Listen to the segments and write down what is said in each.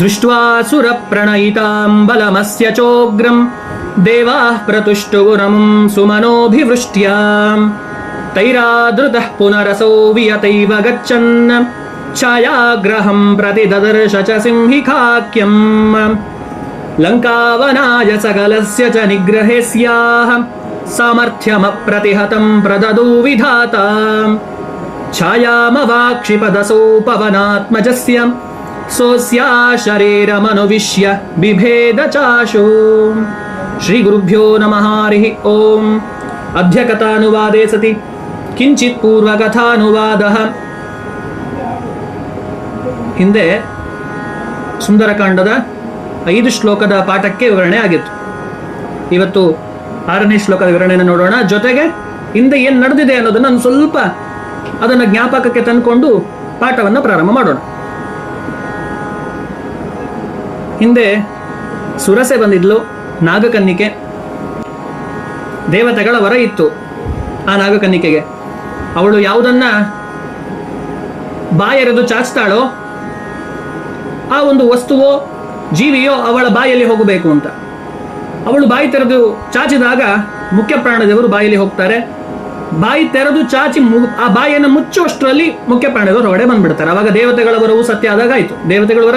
दृष्ट्वा सुरप्रणयितां बलमस्य चोग्रं देवाः प्रतुष्टुगुरमुं सुमनोभिवृष्ट्याम् तैरादृतः पुनरसौ वियतैव गच्छन् छायाग्रहं प्रति ददर्श च सिंहिकाख्यम् लङ्कावनाय सकलस्य च निग्रहे स्याः सामर्थ्यमप्रतिहतं प्रददौ विधाताम् छायामवाक्षिपदसौ पवनात्मजस्य सोऽस्या शरीरमनुविश्य बिभेद चाशु श्रीगुरुभ्यो नमः हरिः ओम् अध्यकथानुवादे सति किञ्चित् पूर्वकथानुवादः ಹಿಂದೆ ಸುಂದರಕಾಂಡದ ಐದು ಶ್ಲೋಕದ ಪಾಠಕ್ಕೆ ವಿವರಣೆ ಆಗಿತ್ತು ಇವತ್ತು ಆರನೇ ಶ್ಲೋಕದ ವಿವರಣೆಯನ್ನು ನೋಡೋಣ ಜೊತೆಗೆ ಹಿಂದೆ ಏನು ನಡೆದಿದೆ ಅನ್ನೋದನ್ನು ಒಂದು ಸ್ವಲ್ಪ ಅದನ್ನು ಜ್ಞಾಪಕಕ್ಕೆ ತಂದುಕೊಂಡು ಪಾಠವನ್ನು ಪ್ರಾರಂಭ ಮಾಡೋಣ ಹಿಂದೆ ಸುರಸೆ ಬಂದಿದ್ಲು ನಾಗಕನ್ನಿಕೆ. ದೇವತೆಗಳ ವರ ಇತ್ತು ಆ ನಾಗಕನ್ನಿಕೆಗೆ. ಅವಳು ಯಾವುದನ್ನ ಬಾಯರೆದು ಚಾಚ್ತಾಳೋ ಆ ಒಂದು ವಸ್ತುವೋ ಜೀವಿಯೋ ಅವಳ ಬಾಯಲ್ಲಿ ಹೋಗಬೇಕು ಅಂತ. ಅವಳು ಬಾಯಿ ತೆರೆದು ಚಾಚಿದಾಗ ಮುಖ್ಯ ಪ್ರಾಣದೇವರು ಬಾಯಲ್ಲಿ ಹೋಗ್ತಾರೆ. ಬಾಯಿ ತೆರೆದು ಚಾಚಿ ಆ ಬಾಯಿಯನ್ನು ಮುಚ್ಚುವಷ್ಟರಲ್ಲಿ ಮುಖ್ಯ ಪ್ರಾಣದೇವರು ಹೊರಗಡೆ ಬಂದ್ಬಿಡ್ತಾರೆ. ಅವಾಗ ದೇವತೆಗಳ ವರವು ಸತ್ಯ ಆದಾಗ ಆಯ್ತು.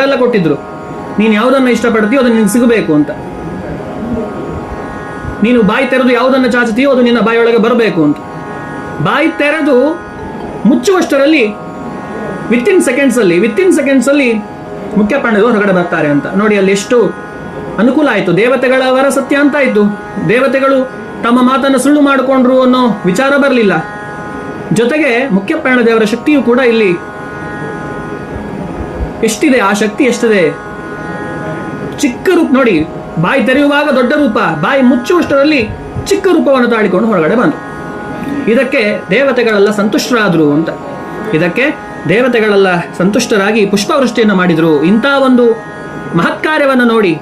ಎಲ್ಲ ಕೊಟ್ಟಿದ್ರು. ನೀನು ಯಾವುದನ್ನು ಇಷ್ಟಪಡ್ತೀಯೋ ಅದು ನಿನಗೆ ಸಿಗಬೇಕು ಅಂತ. ನೀನು ಬಾಯಿ ತೆರೆದು ಯಾವುದನ್ನು ಚಾಚುತ್ತೀಯೋ ಅದು ನಿನ್ನ ಬಾಯಿಯೊಳಗೆ ಬರಬೇಕು ಅಂತ. ಬಾಯಿ ತೆರೆದು ಮುಚ್ಚುವಷ್ಟರಲ್ಲಿ ವಿತಿನ್ ಸೆಕೆಂಡ್ಸ್ ಅಲ್ಲಿ ವಿತಿನ್ ಸೆಕೆಂಡ್ಸ್ ಅಲ್ಲಿ ಮುಖ್ಯ ಪಾಂಡವರು ಹೊರಗಡೆ ಬರ್ತಾರೆ ಅಂತ. ನೋಡಿ ಅಲ್ಲಿ ಎಷ್ಟು ಅನುಕೂಲ ಆಯಿತು. ದೇವತೆಗಳ ವರ ಸತ್ಯ ಅಂತ ಆಯ್ತು. ದೇವತೆಗಳು ತಮ್ಮ ಮಾತನ್ನು ಸುಳ್ಳು ಮಾಡಿಕೊಂಡ್ರು ಅನ್ನೋ ವಿಚಾರ ಬರಲಿಲ್ಲ. ಜೊತೆಗೆ ಮುಖ್ಯ ಪ್ರಾಣದೇವರ ಶಕ್ತಿಯು ಕೂಡ ಇಲ್ಲಿ ಎಷ್ಟಿದೆ? ಆ ಶಕ್ತಿ ಎಷ್ಟಿದೆ? ಚಿಕ್ಕ ರೂಪ ನೋಡಿ, ಬಾಯಿ ತೆರೆಯುವಾಗ ದೊಡ್ಡ ರೂಪ, ಬಾಯಿ ಮುಚ್ಚುವಷ್ಟರಲ್ಲಿ ಚಿಕ್ಕ ರೂಪವನ್ನು ತಾಳಿಕೊಂಡು ಹೊರಗಡೆ ಬಂತು ಇದಕ್ಕೆ ದೇವತೆಗಳೆಲ್ಲ ಸಂತುಷ್ಟರಾದರು ಅಂತ. ಇದಕ್ಕೆ ದೇವತೆಗಳೆಲ್ಲ ಸಂತುಷ್ಟರಾಗಿ ಪುಷ್ಪವೃಷ್ಟಿಯನ್ನು ಮಾಡಿದರು. ಇಂಥ ಒಂದು ಮಹತ್ಕಾರ್ಯವನ್ನು ನೋಡಿ,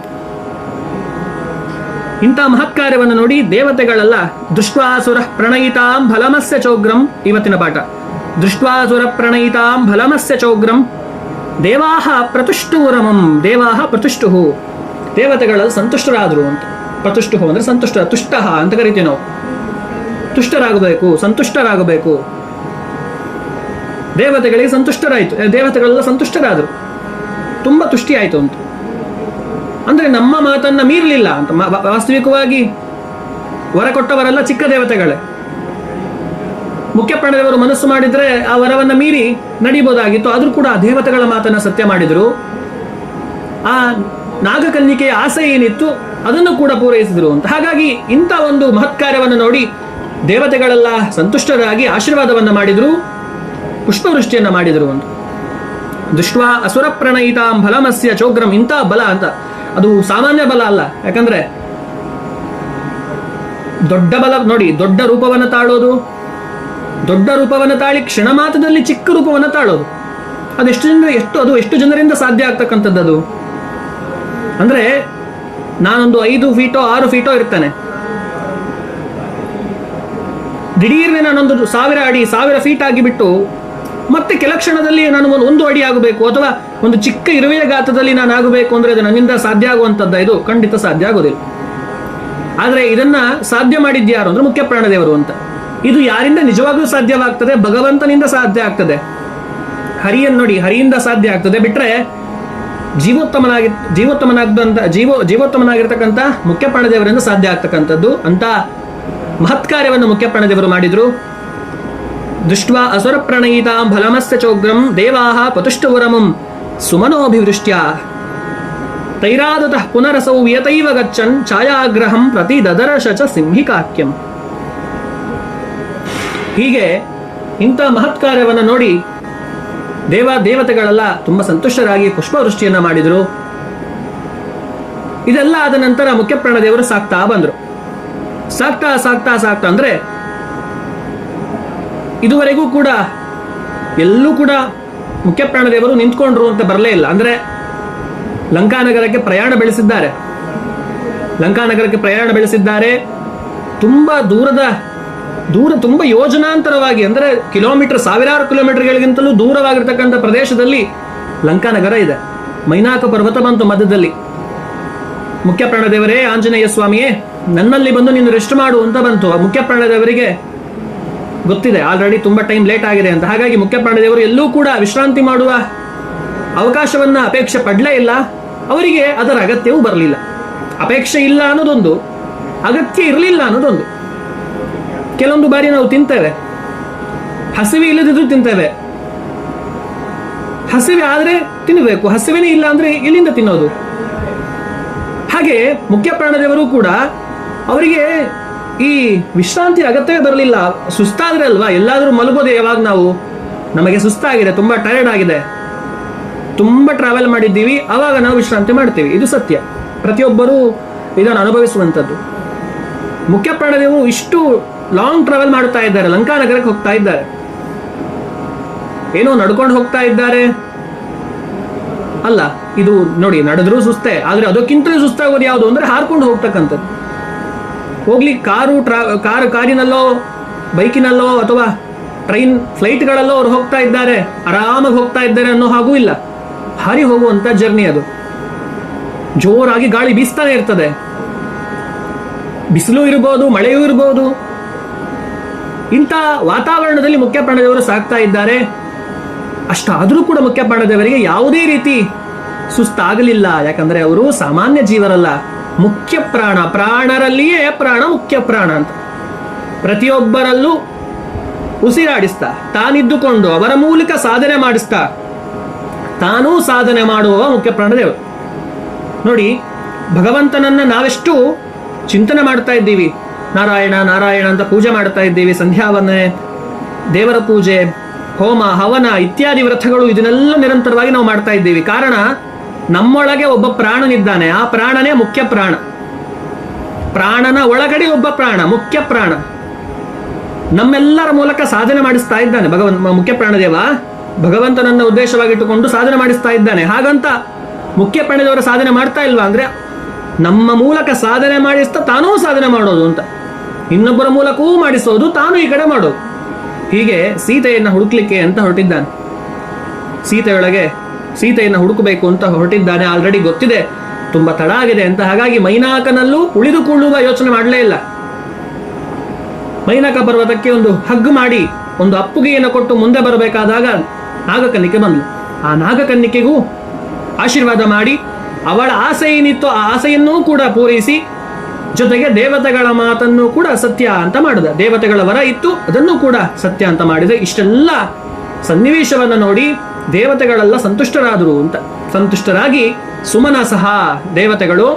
ಇಂಥ ಮಹತ್ಕಾರ್ಯವನ್ನು ನೋಡಿ ದೇವತೆಗಳೆಲ್ಲ ದೃಷ್ಟ್ವಾಸುರ ಪ್ರಣಯಿತಾಂ ಫಲಮಸ್ಯ ಚೌಗ್ರಂ, ಇವತ್ತಿನ ಪಾಠ. ದೃಷ್ಟ್ವಾಸುರ ಪ್ರಣಯಿತಾಂ ಫಲಮಸ್ಯ ಚೌಗ್ರಂ ದೇವಾಹ ಪ್ರತುಷ್ಟುರಮಂ ದೇವಾಹ ಪ್ರತುಷ್ಟು ದೇವತೆಗಳಲ್ಲಿ ಸಂತುಷ್ಟರಾದರು ಅಂತ. ಪ್ರತುಷ್ಠು ಅಂದರೆ ಸಂತುಷ್ಟ, ತುಷ್ಟ ಅಂತ ಕರಿತೀವಿ ನಾವು. ತುಷ್ಟರಾಗಬೇಕು, ಸಂತುಷ್ಟರಾಗಬೇಕು. ದೇವತೆಗಳಿಗೆ ಸಂತುಷ್ಟರಾಯಿತು ದೇವತೆಗಳೆಲ್ಲ ಸಂತುಷ್ಟರಾದರು. ತುಂಬ ತುಷ್ಟಿ ಆಯಿತು ಅಂತ. ಅಂದರೆ ನಮ್ಮ ಮಾತನ್ನು ಮೀರಲಿಲ್ಲ ಅಂತ. ವಾಸ್ತವಿಕವಾಗಿ ವರ ಕೊಟ್ಟವರೆಲ್ಲ ಚಿಕ್ಕ ದೇವತೆಗಳೇ. ಮುಖ್ಯ ಪ್ರಾಣದೇವರು ಮನಸ್ಸು ಮಾಡಿದ್ರೆ ಆ ವರವನ್ನ ಮೀರಿ ನಡೀಬೋದಾಗಿತ್ತು ಆದರೂ ಕೂಡ ದೇವತೆಗಳ ಮಾತನ್ನ ಸತ್ಯ ಮಾಡಿದರು. ಆ ನಾಗಕನ್ನಿಕೆಯ ಆಸೆ ಏನಿತ್ತು, ಅದನ್ನು ಕೂಡ ಪೂರೈಸಿದರು ಅಂತ. ಹಾಗಾಗಿ ಇಂಥ ಒಂದು ಮಹತ್ಕಾರ್ಯವನ್ನು ನೋಡಿ ದೇವತೆಗಳೆಲ್ಲ ಸಂತುಷ್ಟರಾಗಿ ಆಶೀರ್ವಾದವನ್ನ ಮಾಡಿದರು, ಪುಷ್ಪವೃಷ್ಟಿಯನ್ನ ಮಾಡಿದರು ಅಂತ. ದುಷ್ವ ಅಸುರ ಪ್ರಣಯಿತಾಂ ಫಲಮಸ್ಯ ಚೋಗ್ರಂ ಇಂಥ ಬಲ ಅಂತ. ಅದು ಸಾಮಾನ್ಯ ಬಲ ಅಲ್ಲ. ಯಾಕಂದ್ರೆ ದೊಡ್ಡ ಬಲ ನೋಡಿ, ದೊಡ್ಡ ರೂಪವನ್ನು ತಾಳೋದು ದೊಡ್ಡ ರೂಪವನ್ನು ತಾಳಿ ಕ್ಷಣ ಮಾತ್ರದಲ್ಲಿ ಚಿಕ್ಕ ರೂಪವನ್ನು ತಾಳೋದು. ಅದೆಷ್ಟು ಜನರ ಎಷ್ಟು ಅದು ಎಷ್ಟು ಜನರಿಂದ ಸಾಧ್ಯ ಆಗ್ತಕ್ಕಂಥದ್ದು ಅದು ಅಂದ್ರೆ ನಾನೊಂದು ಐದು ಫೀಟೋ, ಆರು ಫೀಟೋ ಇರ್ತಾನೆ. ದಿಢೀರ್ನೆ ನಾನೊಂದು ಸಾವಿರ ಅಡಿ, ಸಾವಿರ ಫೀಟ್ ಆಗಿಬಿಟ್ಟು ಮತ್ತೆ ಕೆಲ ಕ್ಷಣದಲ್ಲಿ ನಾನು ಒಂದು ಒಂದು ಅಡಿ ಆಗಬೇಕು ಅಥವಾ ಒಂದು ಚಿಕ್ಕ ಇರುವೆಯ ಗಾತ್ರದಲ್ಲಿ ನಾನು ಆಗಬೇಕು ಅಂದ್ರೆ ಅದು ನನ್ನಿಂದ ಸಾಧ್ಯ ಆಗುವಂಥದ್ದು ಇದು ಖಂಡಿತ ಸಾಧ್ಯ ಆಗೋದಿಲ್ಲ. ಆದರೆ ಇದನ್ನ ಸಾಧ್ಯ ಮಾಡಿದ್ಯಾರು ಅಂದ್ರೆ ಮುಖ್ಯ ಪ್ರಾಣದೇವರು ಅಂತ. ಇದು ಯಾರಿಂದ ನಿಜವಾಗ್ಲೂ ಸಾಧ್ಯವಾಗ್ತದೆ? ಭಗವಂತನಿಂದ ಸಾಧ್ಯ ಆಗ್ತದೆ. ಹರಿಯನ್ನು ನೋಡಿ, ಹರಿಯಿಂದ ಸಾಧ್ಯ ಆಗ್ತದೆ. ಬಿಟ್ರೆ ಜೀವೋತ್ತಮನಾಗಿ ಜೀವೋತ್ತಮನಾಗ್ದಂತ ಜೀವೋ ಜೀವೋತ್ತಮನಾಗಿರ್ತಕ್ಕಂಥ ಮುಖ್ಯ ಪ್ರಾಣದೇವರಿಂದ ಸಾಧ್ಯ ಆಗ್ತಕ್ಕಂಥದ್ದು. ಅಂತ ಮಹತ್ಕಾರ್ಯವನ್ನು ಮುಖ್ಯ ಪ್ರಾಣದೇವರು ಮಾಡಿದ್ರು. ದೃಷ್ಟ ಅಸುರ ಪ್ರಣಯಿತಾಂ ಫಲಮಸ್ಯ ಚೋಗ್ರಂ ದೇವಾಹ ಪತುಷ್ಟುವರಮಂ ಸುಮನೋಭಿವೃಷ್ಟ್ಯ. ತೈರಾದತಃ ಪುನರಸೌ ವಿಯತೈವ ಗಚ್ಚನ್ ಛಾಯಾಗ್ರಹಂ ಪ್ರತಿ ದದರಶ ಚ ಸಿಂಹಿಕಾಕ್ಯಂ ಹೀಗೆ ಇಂಥ ಮಹತ್ಕಾರ್ಯವನ್ನು ನೋಡಿ ದೇವ ದೇವತೆಗಳೆಲ್ಲ ತುಂಬ ಸಂತುಷ್ಟರಾಗಿ ಪುಷ್ಪವೃಷ್ಟಿಯನ್ನು ಮಾಡಿದರು. ಇದೆಲ್ಲ ಆದ ನಂತರ ಮುಖ್ಯಪ್ರಾಣ ದೇವರು ಸಾಕ್ತಾ ಬಂದರು. ಸಾಕ್ತಾ ಸಾಕ್ತಾ ಸಾಕ್ತಾ ಅಂದ್ರೆ ಇದುವರೆಗೂ ಕೂಡ ಎಲ್ಲೂ ಕೂಡ ಮುಖ್ಯಪ್ರಾಣ ದೇವರು ನಿಂತ್ಕೊಂಡ್ರು ಅಂತ ಬರಲೇ ಇಲ್ಲ. ಅಂದ್ರೆ ಲಂಕಾನಗರಕ್ಕೆ ಪ್ರಯಾಣ ಬೆಳೆಸಿದ್ದಾರೆ. ಲಂಕಾನಗರಕ್ಕೆ ಪ್ರಯಾಣ ಬೆಳೆಸಿದ್ದಾರೆ. ತುಂಬ ದೂರದ ದೂರ ತುಂಬ ಯೋಜನಾಂತರವಾಗಿ, ಅಂದರೆ ಕಿಲೋಮೀಟರ್, ಸಾವಿರಾರು ಕಿಲೋಮೀಟರ್ಗಳಿಗಿಂತಲೂ ದೂರವಾಗಿರ್ತಕ್ಕಂಥ ಪ್ರದೇಶದಲ್ಲಿ ಲಂಕಾನಗರ ಇದೆ. ಮೈನಾಕ ಪರ್ವತ ಬಂತು ಮಧ್ಯದಲ್ಲಿ. ಮುಖ್ಯ ಪ್ರಾಣದೇವರೇ ಆಂಜನೇಯ ಸ್ವಾಮಿಯೇ, ನನ್ನಲ್ಲಿ ಬಂದು ನೀನು ರೆಸ್ಟ್ ಮಾಡು ಅಂತ ಬಂತು. ಆ ಮುಖ್ಯ ಪ್ರಾಣದೇವರಿಗೆ ಗೊತ್ತಿದೆ ಆಲ್ರೆಡಿ ತುಂಬಾ ಟೈಮ್ ಲೇಟ್ ಆಗಿದೆ ಅಂತ. ಹಾಗಾಗಿ ಮುಖ್ಯ ಪ್ರಾಣದೇವರು ಎಲ್ಲೂ ಕೂಡ ವಿಶ್ರಾಂತಿ ಮಾಡುವ ಅವಕಾಶವನ್ನ ಅಪೇಕ್ಷೆ ಪಡಲೇ ಇಲ್ಲ. ಅವರಿಗೆ ಅದರ ಅಗತ್ಯವೂ ಬರಲಿಲ್ಲ. ಅಪೇಕ್ಷೆ ಇಲ್ಲ ಅನ್ನೋದೊಂದು, ಅಗತ್ಯ ಇರಲಿಲ್ಲ ಅನ್ನೋದೊಂದು. ಕೆಲವೊಂದು ಬಾರಿ ನಾವು ತಿಂತೇವೆ. ಹಸಿವೆ ಇಲ್ಲದಿದ್ರು ತಿಂತೇವೆ. ಹಸಿವೆ ಆದ್ರೆ ತಿನ್ನಬೇಕು ಹಸಿವೆನೇ ಇಲ್ಲ ಅಂದ್ರೆ ಎಲ್ಲಿಂದ ತಿನ್ನೋದು? ಹಾಗೆ ಮುಖ್ಯ ಪ್ರಾಣದೇವರು ಕೂಡ ಅವರಿಗೆ ಈ ವಿಶ್ರಾಂತಿ ಅಗತ್ಯವೇ ಬರಲಿಲ್ಲ. ಸುಸ್ತಾದ್ರೆ ಅಲ್ವಾ? ಎಲ್ಲಾದರೂ ಮಲಗೋದೇ ಯಾವಾಗ ನಾವು? ನಮಗೆ ಸುಸ್ತಾಗಿದೆ, ತುಂಬಾ ಟಯರ್ಡ್ ಆಗಿದೆ. ತುಂಬಾ ಟ್ರಾವೆಲ್ ಮಾಡಿದ್ದೀವಿ ಆವಾಗ ನಾವು ವಿಶ್ರಾಂತಿ ಮಾಡ್ತೀವಿ. ಇದು ಸತ್ಯ. ಪ್ರತಿಯೊಬ್ಬರೂ ಇದನ್ನು ಅನುಭವಿಸುವಂಥದ್ದು. ಮುಖ್ಯ ಪ್ರಾಣದೇವರು ಇಷ್ಟು ಲಾಂಗ್ ಟ್ರಾವೆಲ್ ಮಾಡ್ತಾ ಇದ್ದಾರೆ, ಲಂಕಾ ನಗರಕ್ಕೆ ಹೋಗ್ತಾ ಇದ್ದಾರೆ. ಏನೋ ನಡ್ಕೊಂಡು ಹೋಗ್ತಾ ಇದ್ದಾರೆ. ಅಲ್ಲ, ಇದು ನೋಡಿ, ನಡೆದ್ರೂ ಸುಸ್ತೆ, ಆದ್ರೆ ಅದಕ್ಕಿಂತಲೂ ಸುಸ್ತಾಗೋದು ಯಾವುದು ಅಂದ್ರೆ ಹಾರ್ಕೊಂಡು ಹೋಗ್ತಕ್ಕಂಥದ್ದು. ಹೋಗ್ಲಿ ಕಾರು, ಟ್ರಾ, ಕಾರ್ ಕಾರಿನಲ್ಲೋ, ಬೈಕಿನಲ್ಲೋ, ಅಥವಾ ಟ್ರೈನ್ ಫ್ಲೈಟ್ಗಳಲ್ಲೋ ಅವ್ರು ಹೋಗ್ತಾ ಇದ್ದಾರೆ, ಆರಾಮಾಗಿ ಹೋಗ್ತಾ ಇದ್ದಾರೆ ಅನ್ನೋ ಹಾಗೂ ಇಲ್ಲ. ಹಾರಿ ಹೋಗುವಂತ ಜರ್ನಿ ಅದು. ಜೋರಾಗಿ ಗಾಳಿ ಬೀಸ್ತಾನೆ ಇರ್ತದೆ. ಬಿಸಿಲು ಇರ್ಬೋದು, ಮಳೆಯೂ ಇರ್ಬೋದು ಇಂಥ ವಾತಾವರಣದಲ್ಲಿ ಮುಖ್ಯ ಪ್ರಾಣದೇವರು ಸಾಕ್ತಾ ಇದ್ದಾರೆ. ಅಷ್ಟಾದರೂ ಕೂಡ ಮುಖ್ಯ ಪ್ರಾಣದೇವರಿಗೆ ಯಾವುದೇ ರೀತಿ ಸುಸ್ತಾಗಲಿಲ್ಲ. ಯಾಕಂದ್ರೆ ಅವರು ಸಾಮಾನ್ಯ ಜೀವರಲ್ಲ. ಮುಖ್ಯ ಪ್ರಾಣ, ಪ್ರಾಣರಲ್ಲಿಯೇ ಪ್ರಾಣ ಮುಖ್ಯ ಪ್ರಾಣ ಅಂತ. ಪ್ರತಿಯೊಬ್ಬರಲ್ಲೂ ಉಸಿರಾಡಿಸ್ತಾ, ತಾನಿದ್ದುಕೊಂಡು ಅವರ ಮೂಲಕ ಸಾಧನೆ ಮಾಡಿಸ್ತಾ. ತಾನೂ ಸಾಧನೆ ಮಾಡುವ ಮುಖ್ಯ ಪ್ರಾಣದೇವರು ನೋಡಿ, ಭಗವಂತನನ್ನ ನಾವೆಷ್ಟು ಚಿಂತನೆ ಮಾಡ್ತಾ ಇದ್ದೀವಿ. ನಾರಾಯಣ ನಾರಾಯಣ ಅಂತ ಪೂಜೆ ಮಾಡ್ತಾ ಇದ್ದೀವಿ. ಸಂಧ್ಯಾವನೆ ದೇವರ ಪೂಜೆ, ಹೋಮ, ಹವನ ಇತ್ಯಾದಿ ವ್ರತಗಳು ಇದನ್ನೆಲ್ಲ ನಿರಂತರವಾಗಿ ನಾವು ಮಾಡ್ತಾ ಇದ್ದೀವಿ. ಕಾರಣ, ನಮ್ಮೊಳಗೆ ಒಬ್ಬ ಪ್ರಾಣನಿದ್ದಾನೆ. ಆ ಪ್ರಾಣನೇ ಮುಖ್ಯ ಪ್ರಾಣ. ಪ್ರಾಣನ ಒಳಗಡೆ ಒಬ್ಬ ಪ್ರಾಣ, ಮುಖ್ಯ ಪ್ರಾಣ. ನಮ್ಮೆಲ್ಲರ ಮೂಲಕ ಸಾಧನೆ ಮಾಡಿಸ್ತಾ ಇದ್ದಾನೆ. ಭಗವಂತ ಮುಖ್ಯ ಪ್ರಾಣದೇವ ಭಗವಂತನನ್ನ ಉದ್ದೇಶವಾಗಿಟ್ಟುಕೊಂಡು ಸಾಧನೆ ಮಾಡಿಸ್ತಾ ಇದ್ದಾನೆ. ಹಾಗಂತ ಮುಖ್ಯ ಪ್ರಾಣದೇವರ ಸಾಧನೆ ಮಾಡ್ತಾ ಇಲ್ವಾ ಅಂದ್ರೆ ನಮ್ಮ ಮೂಲಕ ಸಾಧನೆ ಮಾಡಿಸ್ತಾ ತಾನೂ ಸಾಧನೆ ಮಾಡೋದು ಅಂತ. ಇನ್ನೊಬ್ಬರ ಮೂಲಕವೂ ಮಾಡಿಸೋದು ತಾನು ಈ ಕಡೆ ಮಾಡು. ಹೀಗೆ ಸೀತೆಯನ್ನ ಹುಡುಕ್ಲಿಕ್ಕೆ ಅಂತ ಹೊರಟಿದ್ದಾನೆ. ಸೀತೆಯೊಳಗೆ ಸೀತೆಯನ್ನ ಹುಡುಕಬೇಕು ಅಂತ ಹೊರಟಿದ್ದಾನೆ ಆಲ್ರೆಡಿ ಗೊತ್ತಿದೆ. ತುಂಬಾ ತಡ ಆಗಿದೆ ಅಂತ ಹಾಗಾಗಿ ಮೈನಾಕನಲ್ಲೂ ಉಳಿದುಕೊಳ್ಳುವ ಯೋಚನೆ ಮಾಡಲೇ ಇಲ್ಲ. ಮೈನಾಕ ಪರ್ವತಕ್ಕೆ ಒಂದು ಹಗ್ಗು ಮಾಡಿ ಒಂದು ಅಪ್ಪುಗೆಯನ್ನು ಕೊಟ್ಟು ಮುಂದೆ ಬರಬೇಕಾದಾಗ ನಾಗಕನ್ನಿಕೆ ಬಂದ್ಲು. ಆ ನಾಗಕನ್ನಿಕೆಗೂ ಆಶೀರ್ವಾದ ಮಾಡಿ ಅವಳ ಆಸೆ ಏನಿತ್ತು ಆ ಆಸೆಯನ್ನೂ ಕೂಡ ಪೂರೈಸಿ ಜೊತೆಗೆ ದೇವತೆಗಳ ಮಾತನ್ನು ಕೂಡ ಸತ್ಯ ಅಂತ ಮಾಡಿದ. ದೇವತೆಗಳ ವರ ಇತ್ತು, ಅದನ್ನು ಕೂಡ ಸತ್ಯ ಅಂತ ಮಾಡಿದೆ. ಇಷ್ಟೆಲ್ಲ ಸನ್ನಿವೇಶವನ್ನು ನೋಡಿ ದೇವತೆಗಳೆಲ್ಲ ಸಂತುಷ್ಟರಾದರು ಅಂತ. ಸಂತುಷ್ಟರಾಗಿ ಸುಮನ ಸಹ ದೇವತೆಗಳು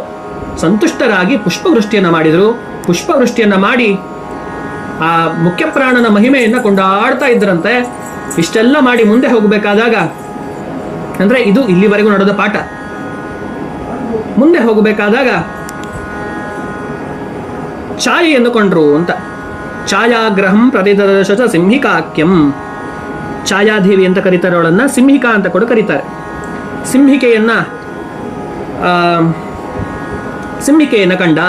ಸಂತುಷ್ಟರಾಗಿ ಪುಷ್ಪವೃಷ್ಟಿಯನ್ನು ಮಾಡಿದರು. ಪುಷ್ಪವೃಷ್ಟಿಯನ್ನು ಮಾಡಿ ಆ ಮುಖ್ಯ ಪ್ರಾಣನ ಮಹಿಮೆಯನ್ನು ಕೊಂಡಾಡ್ತಾ ಇದ್ರಂತೆ. ಇಷ್ಟೆಲ್ಲ ಮಾಡಿ ಮುಂದೆ ಹೋಗಬೇಕಾದಾಗ, ಅಂದ್ರೆ ಇದು ಇಲ್ಲಿವರೆಗೂ ನಡೆದ ಪಾಠ. ಮುಂದೆ ಹೋಗಬೇಕಾದಾಗ ಛಾಯೆಯನ್ನು ಕೊಂಡ್ರು ಅಂತ. ಛಾಯಾಗ್ರಹಂ ಪ್ರತಿದರ್ಶತ ಸಿಂಹಿಕಾಕ್ಯಂ. ಛಾಯಾದೇವಿ ಅಂತ ಕರೀತಾರೆ ಅವಳನ್ನು ಸಿಂಹಿಕಾ ಅಂತ ಕೂಡ ಕರೀತಾರೆ. ಸಿಂಹಿಕೆಯನ್ನು ಸಿಂಹಿಕೆಯನ್ನು ಕಂಡ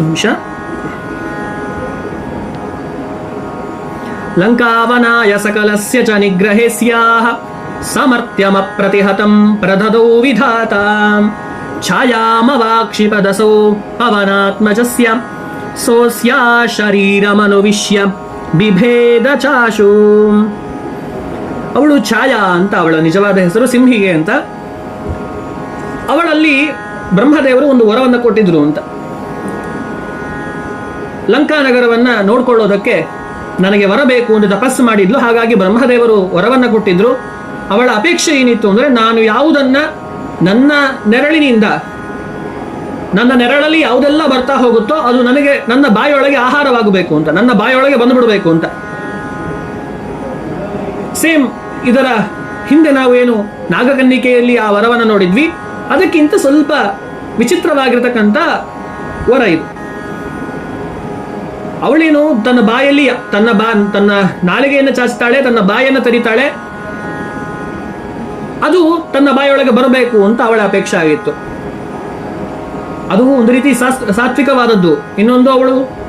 ಅಂಶ ಲಂಕಾವನಾಯ ಸಕಲಸ್ಯ ಚ ನಿಗ್ರಹೇ ಸ್ಯಾಹ ಸಮರ್ಥ್ಯಮಪ್ರತಿಹತಂ ಪ್ರದದೌ ವಿಧಾತಾಂ. ಛಾಯಾಮವಾಕ್ಷಿಪದಸೌ ಪವನಾತ್ಮಜಸ್ಯ ಸೋಸ್ಯಾ ಶರೀರಮನುವಿಶ್ಯ ಬಿಭೇದ ಚಾಶು ಅವಳು ಛಾಯಾ ಅಂತ, ಅವಳ ನಿಜವಾದ ಹೆಸರು ಸಿಂಹಿಗೆ ಅಂತ. ಅವಳಲ್ಲಿ ಬ್ರಹ್ಮದೇವರು ಒಂದು ವರವನ್ನು ಕೊಟ್ಟಿದ್ರು ಅಂತ. ಲಂಕಾ ನಗರವನ್ನ ನೋಡ್ಕೊಳ್ಳೋದಕ್ಕೆ ನನಗೆ ವರಬೇಕು ಎಂದು ತಪಸ್ಸು ಮಾಡಿದ್ಲು, ಹಾಗಾಗಿ ಬ್ರಹ್ಮದೇವರು ವರವನ್ನು ಕೊಟ್ಟಿದ್ರು. ಅವಳ ಅಪೇಕ್ಷೆ ಏನಿತ್ತು ಅಂದ್ರೆ, ನಾನು ಯಾವುದನ್ನ ನನ್ನ ನೆರಳಿನಿಂದ, ನನ್ನ ನೆರಳಲ್ಲಿ ಯಾವುದೆಲ್ಲ ಬರ್ತಾ ಹೋಗುತ್ತೋ ಅದು ನನಗೆ ನನ್ನ ಬಾಯೊಳಗೆ ಆಹಾರವಾಗಬೇಕು ಅಂತ, ನನ್ನ ಬಾಯೊಳಗೆ ಬಂದುಬಿಡಬೇಕು ಅಂತ. ಸೇಮ್ ಇದರ ಹಿಂದೆ ನಾವು ಏನು ನಾಗಕನ್ನಿಕೆಯಲ್ಲಿ ಆ ವರವನ್ನು ನೋಡಿದ್ವಿ. ಅದಕ್ಕಿಂತ ಸ್ವಲ್ಪ ವಿಚಿತ್ರವಾಗಿರತಕ್ಕಂಥ ವರ ಇದು. ಅವಳೇನು ತನ್ನ ಬಾಯಲ್ಲಿ, ತನ್ನ ಬಾ, ತನ್ನ ನಾಲಿಗೆಯನ್ನು ಚಾಚ್ತಾಳೆ ತನ್ನ ಬಾಯನ್ನು ತರಿತಾಳೆ ಅದು ತನ್ನ ಬಾಯೊಳಗೆ ಬರಬೇಕು ಅಂತ ಅವಳ ಅಪೇಕ್ಷೆ ಆಗಿತ್ತು. ಅದು ಒಂದು ರೀತಿ ಸಾತ್ವಿಕವಾದದ್ದು. ಇನ್ನೊಂದು ಅವಳು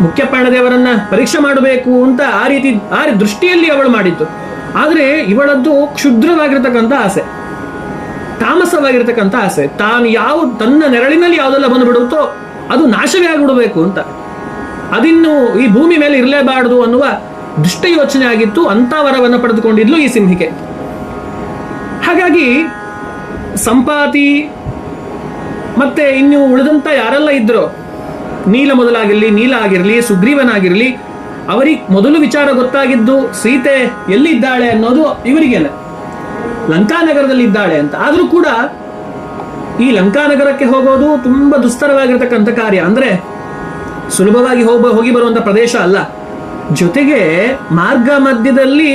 ಮುಖ್ಯ ಪ್ರಾಣದೇವರನ್ನ ಪರೀಕ್ಷೆ ಮಾಡಬೇಕು ಅಂತ ಆ ರೀತಿ, ಆ ದೃಷ್ಟಿಯಲ್ಲಿ ಅವಳು ಮಾಡಿದ್ದು. ಆದರೆ ಇವಳದ್ದು ಕ್ಷುದ್ರವಾಗಿರ್ತಕ್ಕಂಥ ಆಸೆ. ತಾಮಸವಾಗಿರ್ತಕ್ಕಂಥ ಆಸೆ. ತಾನು ಯಾವ, ತನ್ನ ನೆರಳಿನಲ್ಲಿ ಯಾವುದೆಲ್ಲ ಬಂದುಬಿಡುತ್ತೋ ಅದು ನಾಶವೇ ಆಗಿಬಿಡಬೇಕು ಅಂತ. ಅದಿನ್ನು ಈ ಭೂಮಿ ಮೇಲೆ ಇರಲೇಬಾರದು ಅನ್ನುವ ದುಷ್ಟ ಯೋಚನೆ ಆಗಿತ್ತು ಅಂತ ವರವನ್ನು ಪಡೆದುಕೊಂಡಿದ್ಲು ಈ ಸಿಂಹಿಕೆ. ಹಾಗಾಗಿ ಸಂಪಾತಿ ಮತ್ತೆ ಇನ್ನು ಉಳಿದಂತ ಯಾರೆಲ್ಲ ಇದ್ರು, ನೀಲ ಮೊದಲಾಗಿರ್ಲಿ, ನೀಲ ಆಗಿರಲಿ, ಸುಗ್ರೀವನಾಗಿರ್ಲಿ, ಅವರಿಗೆ ಮೊದಲು ವಿಚಾರ ಗೊತ್ತಾಗಿದ್ದು ಸೀತೆ ಎಲ್ಲಿದ್ದಾಳೆ ಅನ್ನೋದು ಇವರಿಗೇನೆ ಲಂಕಾನಗರದಲ್ಲಿ ಇದ್ದಾಳೆ ಅಂತ. ಆದ್ರೂ ಕೂಡ ಈ ಲಂಕಾನಗರಕ್ಕೆ ಹೋಗೋದು ತುಂಬಾ ದುಸ್ತರವಾಗಿರ್ತಕ್ಕಂಥ ಕಾರ್ಯ. ಅಂದ್ರೆ ಸುಲಭವಾಗಿ ಹೋಗ ಹೋಗಿ ಬರುವಂತ ಪ್ರದೇಶ ಅಲ್ಲ. ಜೊತೆಗೆ ಮಾರ್ಗ ಮಧ್ಯದಲ್ಲಿ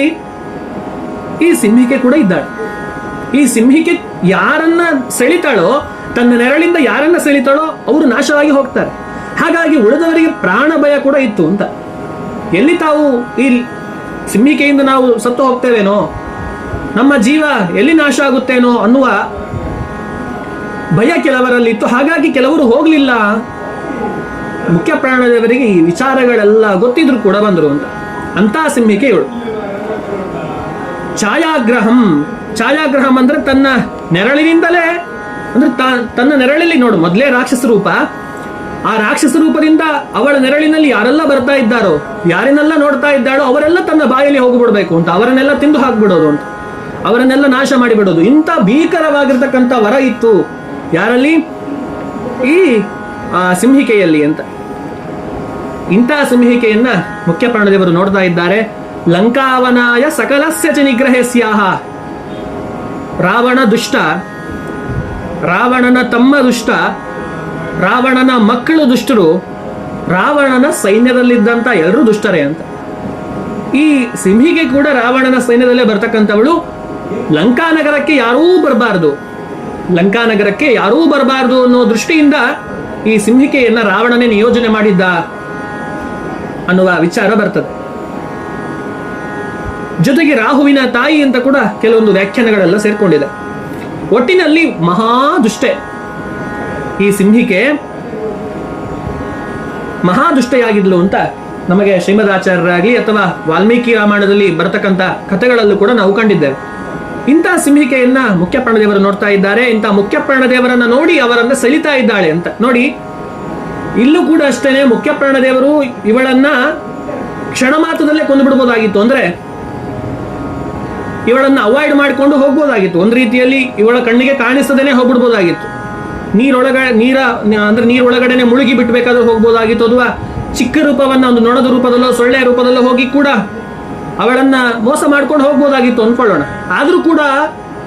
ಈ ಸಿಂಹಿಕೆ ಕೂಡ ಇದ್ದಾಳೆ. ಈ ಸಿಂಹಿಕೆ ಯಾರನ್ನ ಸೆಳಿತಾಳೋ, ತನ್ನ ನೆರಳಿಂದ ಯಾರನ್ನ ಸೆಳಿತಾಳೋ ಅವರು ನಾಶವಾಗಿ ಹೋಗ್ತಾರೆ. ಹಾಗಾಗಿ ಉಳಿದವರಿಗೆ ಪ್ರಾಣ ಭಯ ಕೂಡ ಇತ್ತು ಅಂತ. ಎಲ್ಲಿ ತಾವು ಈ ಸಿಂಹಿಕೆಯಿಂದ ನಾವು ಸತ್ತು ಹೋಗ್ತೇವೇನೋ, ನಮ್ಮ ಜೀವ ಎಲ್ಲಿ ನಾಶ ಆಗುತ್ತೇನೋ ಅನ್ನುವ ಭಯ ಕೆಲವರಲ್ಲಿತ್ತು ಹಾಗಾಗಿ ಕೆಲವರು ಹೋಗ್ಲಿಲ್ಲ. ಮುಖ್ಯ ಪ್ರಾಣದವರಿಗೆ ಈ ವಿಚಾರಗಳೆಲ್ಲ ಗೊತ್ತಿದ್ರು ಕೂಡ ಬಂದರು ಅಂತ. ಅಂತ ಸಿಂಹಿಕೆ ಇವಳು. ಛಾಯಾಗ್ರಹಂ ಛಾಯಾಗ್ರಹಂ ಅಂದ್ರೆ ತನ್ನ ನೆರಳಿನಿಂದಲೇ ಅಂದ್ರೆ ತನ್ನ ನೆರಳಲ್ಲಿ ನೋಡು ಮೊದಲೇ ರಾಕ್ಷಸ ರೂಪ. ಆ ರಾಕ್ಷಸ ರೂಪದಿಂದ ಅವಳ ನೆರಳಿನಲ್ಲಿ ಯಾರೆಲ್ಲ ಬರ್ತಾ ಇದ್ದಾರೋ ಯಾರನ್ನೆಲ್ಲ ನೋಡ್ತಾ ಇದ್ದಾಳೋ ಅವರೆಲ್ಲ ತನ್ನ ಬಾಯಲ್ಲಿ ಹೋಗಿಬಿಡ್ಬೇಕು ಅಂತ ಅವರನ್ನೆಲ್ಲ ತಿಂದು ಹಾಕ್ಬಿಡೋದು ಅಂತ. ಅವರನ್ನೆಲ್ಲ ನಾಶ ಮಾಡಿಬಿಡೋದು. ಇಂಥ ಭೀಕರವಾಗಿರ್ತಕ್ಕಂಥ ವರ ಇತ್ತು. ಯಾರಲ್ಲಿ? ಈ ಆ, ಸಿಂಹಿಕೆಯಲ್ಲಿ ಅಂತ. ಇಂತಹ ಸಿಂಹಿಕೆಯನ್ನ ಮುಖ್ಯ ಪ್ರಾಣದೇವರು ನೋಡ್ತಾ ಇದ್ದಾರೆ. ಲಂಕಾವನಾಯ ಸಕಲಸ್ಯ ಚ ನಿಗ್ರಹಸ್ಯಾಹ. ರಾವಣ ದುಷ್ಟ, ರಾವಣನ ತಮ್ಮ ದುಷ್ಟ, ರಾವಣನ ಮಕ್ಕಳು ದುಷ್ಟರು, ರಾವಣನ ಸೈನ್ಯದಲ್ಲಿದ್ದಂಥ ಎಲ್ಲರೂ ದುಷ್ಟರೇ ಅಂತ. ಈ ಸಿಂಹಿಗೆ ಕೂಡ ರಾವಣನ ಸೈನ್ಯದಲ್ಲೇ ಬರ್ತಕ್ಕಂಥವಳು. ಲಂಕಾನಗರಕ್ಕೆ ಯಾರೂ ಬರಬಾರ್ದು. ಲಂಕಾನಗರಕ್ಕೆ ಯಾರೂ ಬರಬಾರ್ದು ಅನ್ನೋ ದೃಷ್ಟಿಯಿಂದ ಈ ಸಿಂಹಿಕೆಯನ್ನ ರಾವಣನೇ ನಿಯೋಜನೆ ಮಾಡಿದ್ದ ಅನ್ನುವ ವಿಚಾರ ಬರ್ತದೆ. ಜೊತೆಗೆ ರಾಹುವಿನ ತಾಯಿ ಅಂತ ಕೂಡ ಕೆಲವೊಂದು ವ್ಯಾಖ್ಯಾನಗಳೆಲ್ಲ ಸೇರ್ಕೊಂಡಿದೆ. ಒಟ್ಟಿನಲ್ಲಿ ಮಹಾ ದುಷ್ಟೆ ಈ ಸಿಂಹಿಕೆ ಮಹಾ ದುಷ್ಟೆಯಾಗಿದ್ಲು ಅಂತ ನಮಗೆ ಶ್ರೀಮದಾಚಾರ್ಯರಾಗಲಿ ಅಥವಾ ವಾಲ್ಮೀಕಿ ರಾಮಾಯಣದಲ್ಲಿ ಬರತಕ್ಕಂಥ ಕಥೆಗಳಲ್ಲೂ ಕೂಡ ನಾವು ಕಂಡಿದ್ದೇವೆ. ಇಂಥ ಸಿಂಹಿಕೆಯನ್ನ ಮುಖ್ಯ ಪ್ರಾಣದೇವರು ನೋಡ್ತಾ ಇದ್ದಾರೆ, ಇಂಥ ಮುಖ್ಯ ಪ್ರಾಣದೇವರನ್ನ ನೋಡಿ ಅವರನ್ನ ಸೆಳಿತಾ ಇದ್ದಾಳೆ ಅಂತ. ನೋಡಿ, ಇಲ್ಲೂ ಕೂಡ ಅಷ್ಟೇನೆ ಮುಖ್ಯ ಪ್ರಾಣದೇವರು ಇವಳನ್ನ ಕ್ಷಣ ಮಾತ್ರದಲ್ಲೇ ಕೊಂದು ಬಿಡ್ಬೋದಾಗಿತ್ತು. ಅಂದ್ರೆ ಇವಳನ್ನ ಅವಾಯ್ಡ್ ಮಾಡಿಕೊಂಡು ಹೋಗ್ಬೋದಾಗಿತ್ತು. ಒಂದು ರೀತಿಯಲ್ಲಿ ಇವಳ ಕಣ್ಣಿಗೆ ಕಾಣಿಸದೇ ಹೋಗ್ಬಿಡ್ಬೋದಾಗಿತ್ತು. ನೀರೊಳಗ, ನೀರ, ಅಂದ್ರೆ ನೀರೊಳಗಡೆನೆ ಮುಳುಗಿ ಬಿಟ್ಟಬೇಕಾದ್ರೂ ಹೋಗ್ಬೋದಾಗಿತ್ತು. ಅಥವಾ ಚಿಕ್ಕ ರೂಪವನ್ನು ಒಂದು ನೊಣದ ರೂಪದಲ್ಲೋ ಸೊಳ್ಳೆಯ ರೂಪದಲ್ಲೋ ಹೋಗಿ ಕೂಡ ಅವಳನ್ನ ಮೋಸ ಮಾಡ್ಕೊಂಡು ಹೋಗ್ಬೋದಾಗಿತ್ತು ಅಂದ್ಕೊಳ್ಳೋಣ. ಆದರೂ ಕೂಡ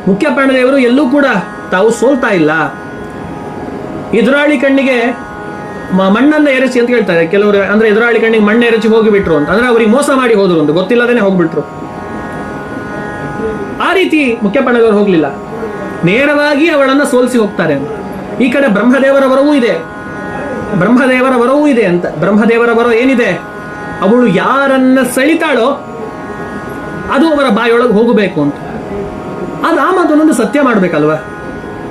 ಮುಖ್ಯ ಪ್ರಾಣದೇವರು ಎಲ್ಲೂ ಕೂಡ ತಾವು ಸೋಲ್ತಾ ಇಲ್ಲ. ಎದುರಾಳಿ ಕಣ್ಣಿಗೆ ಮಣ್ಣನ್ನ ಎರಚಿ ಅಂತ ಹೇಳ್ತಾರೆ. ಕೆಲವರು ಅಂದ್ರೆ ಎದುರಾಳಿ ಕಣ್ಣಿಗೆ ಮಣ್ಣು ಎರಚಿ ಹೋಗಿಬಿಟ್ರು ಅಂತ. ಅಂದ್ರೆ ಅವ್ರಿಗೆ ಮೋಸ ಮಾಡಿ ಹೋದ್ರು ಅಂತ. ಗೊತ್ತಿಲ್ಲದೇ ಹೋಗ್ಬಿಟ್ರು. ಆ ರೀತಿ ಮುಖ್ಯ ಹೋಗಲಿಲ್ಲ ಹೋಗ್ಲಿಲ್ಲ. ನೇರವಾಗಿ ಅವಳನ್ನ ಸೋಲಿಸಿ ಹೋಗ್ತಾರೆ ಈ ಕಡೆ ಬ್ರಹ್ಮದೇವರ ವರವೂ ಇದೆ. ಬ್ರಹ್ಮದೇವರ ವರವೂ ಇದೆ ಅಂತ. ಬ್ರಹ್ಮದೇವರ ವರ ಏನಿದೆ? ಅವಳು ಯಾರನ್ನ ಸೆಳಿತಾಳೋ ಅದು ಅವರ ಬಾಯೊಳಗೆ ಹೋಗಬೇಕು ಅಂತ. ಅದು ಆ ಮಾತನ್ನೊಂದು ಸತ್ಯ ಮಾಡ್ಬೇಕಲ್ವ?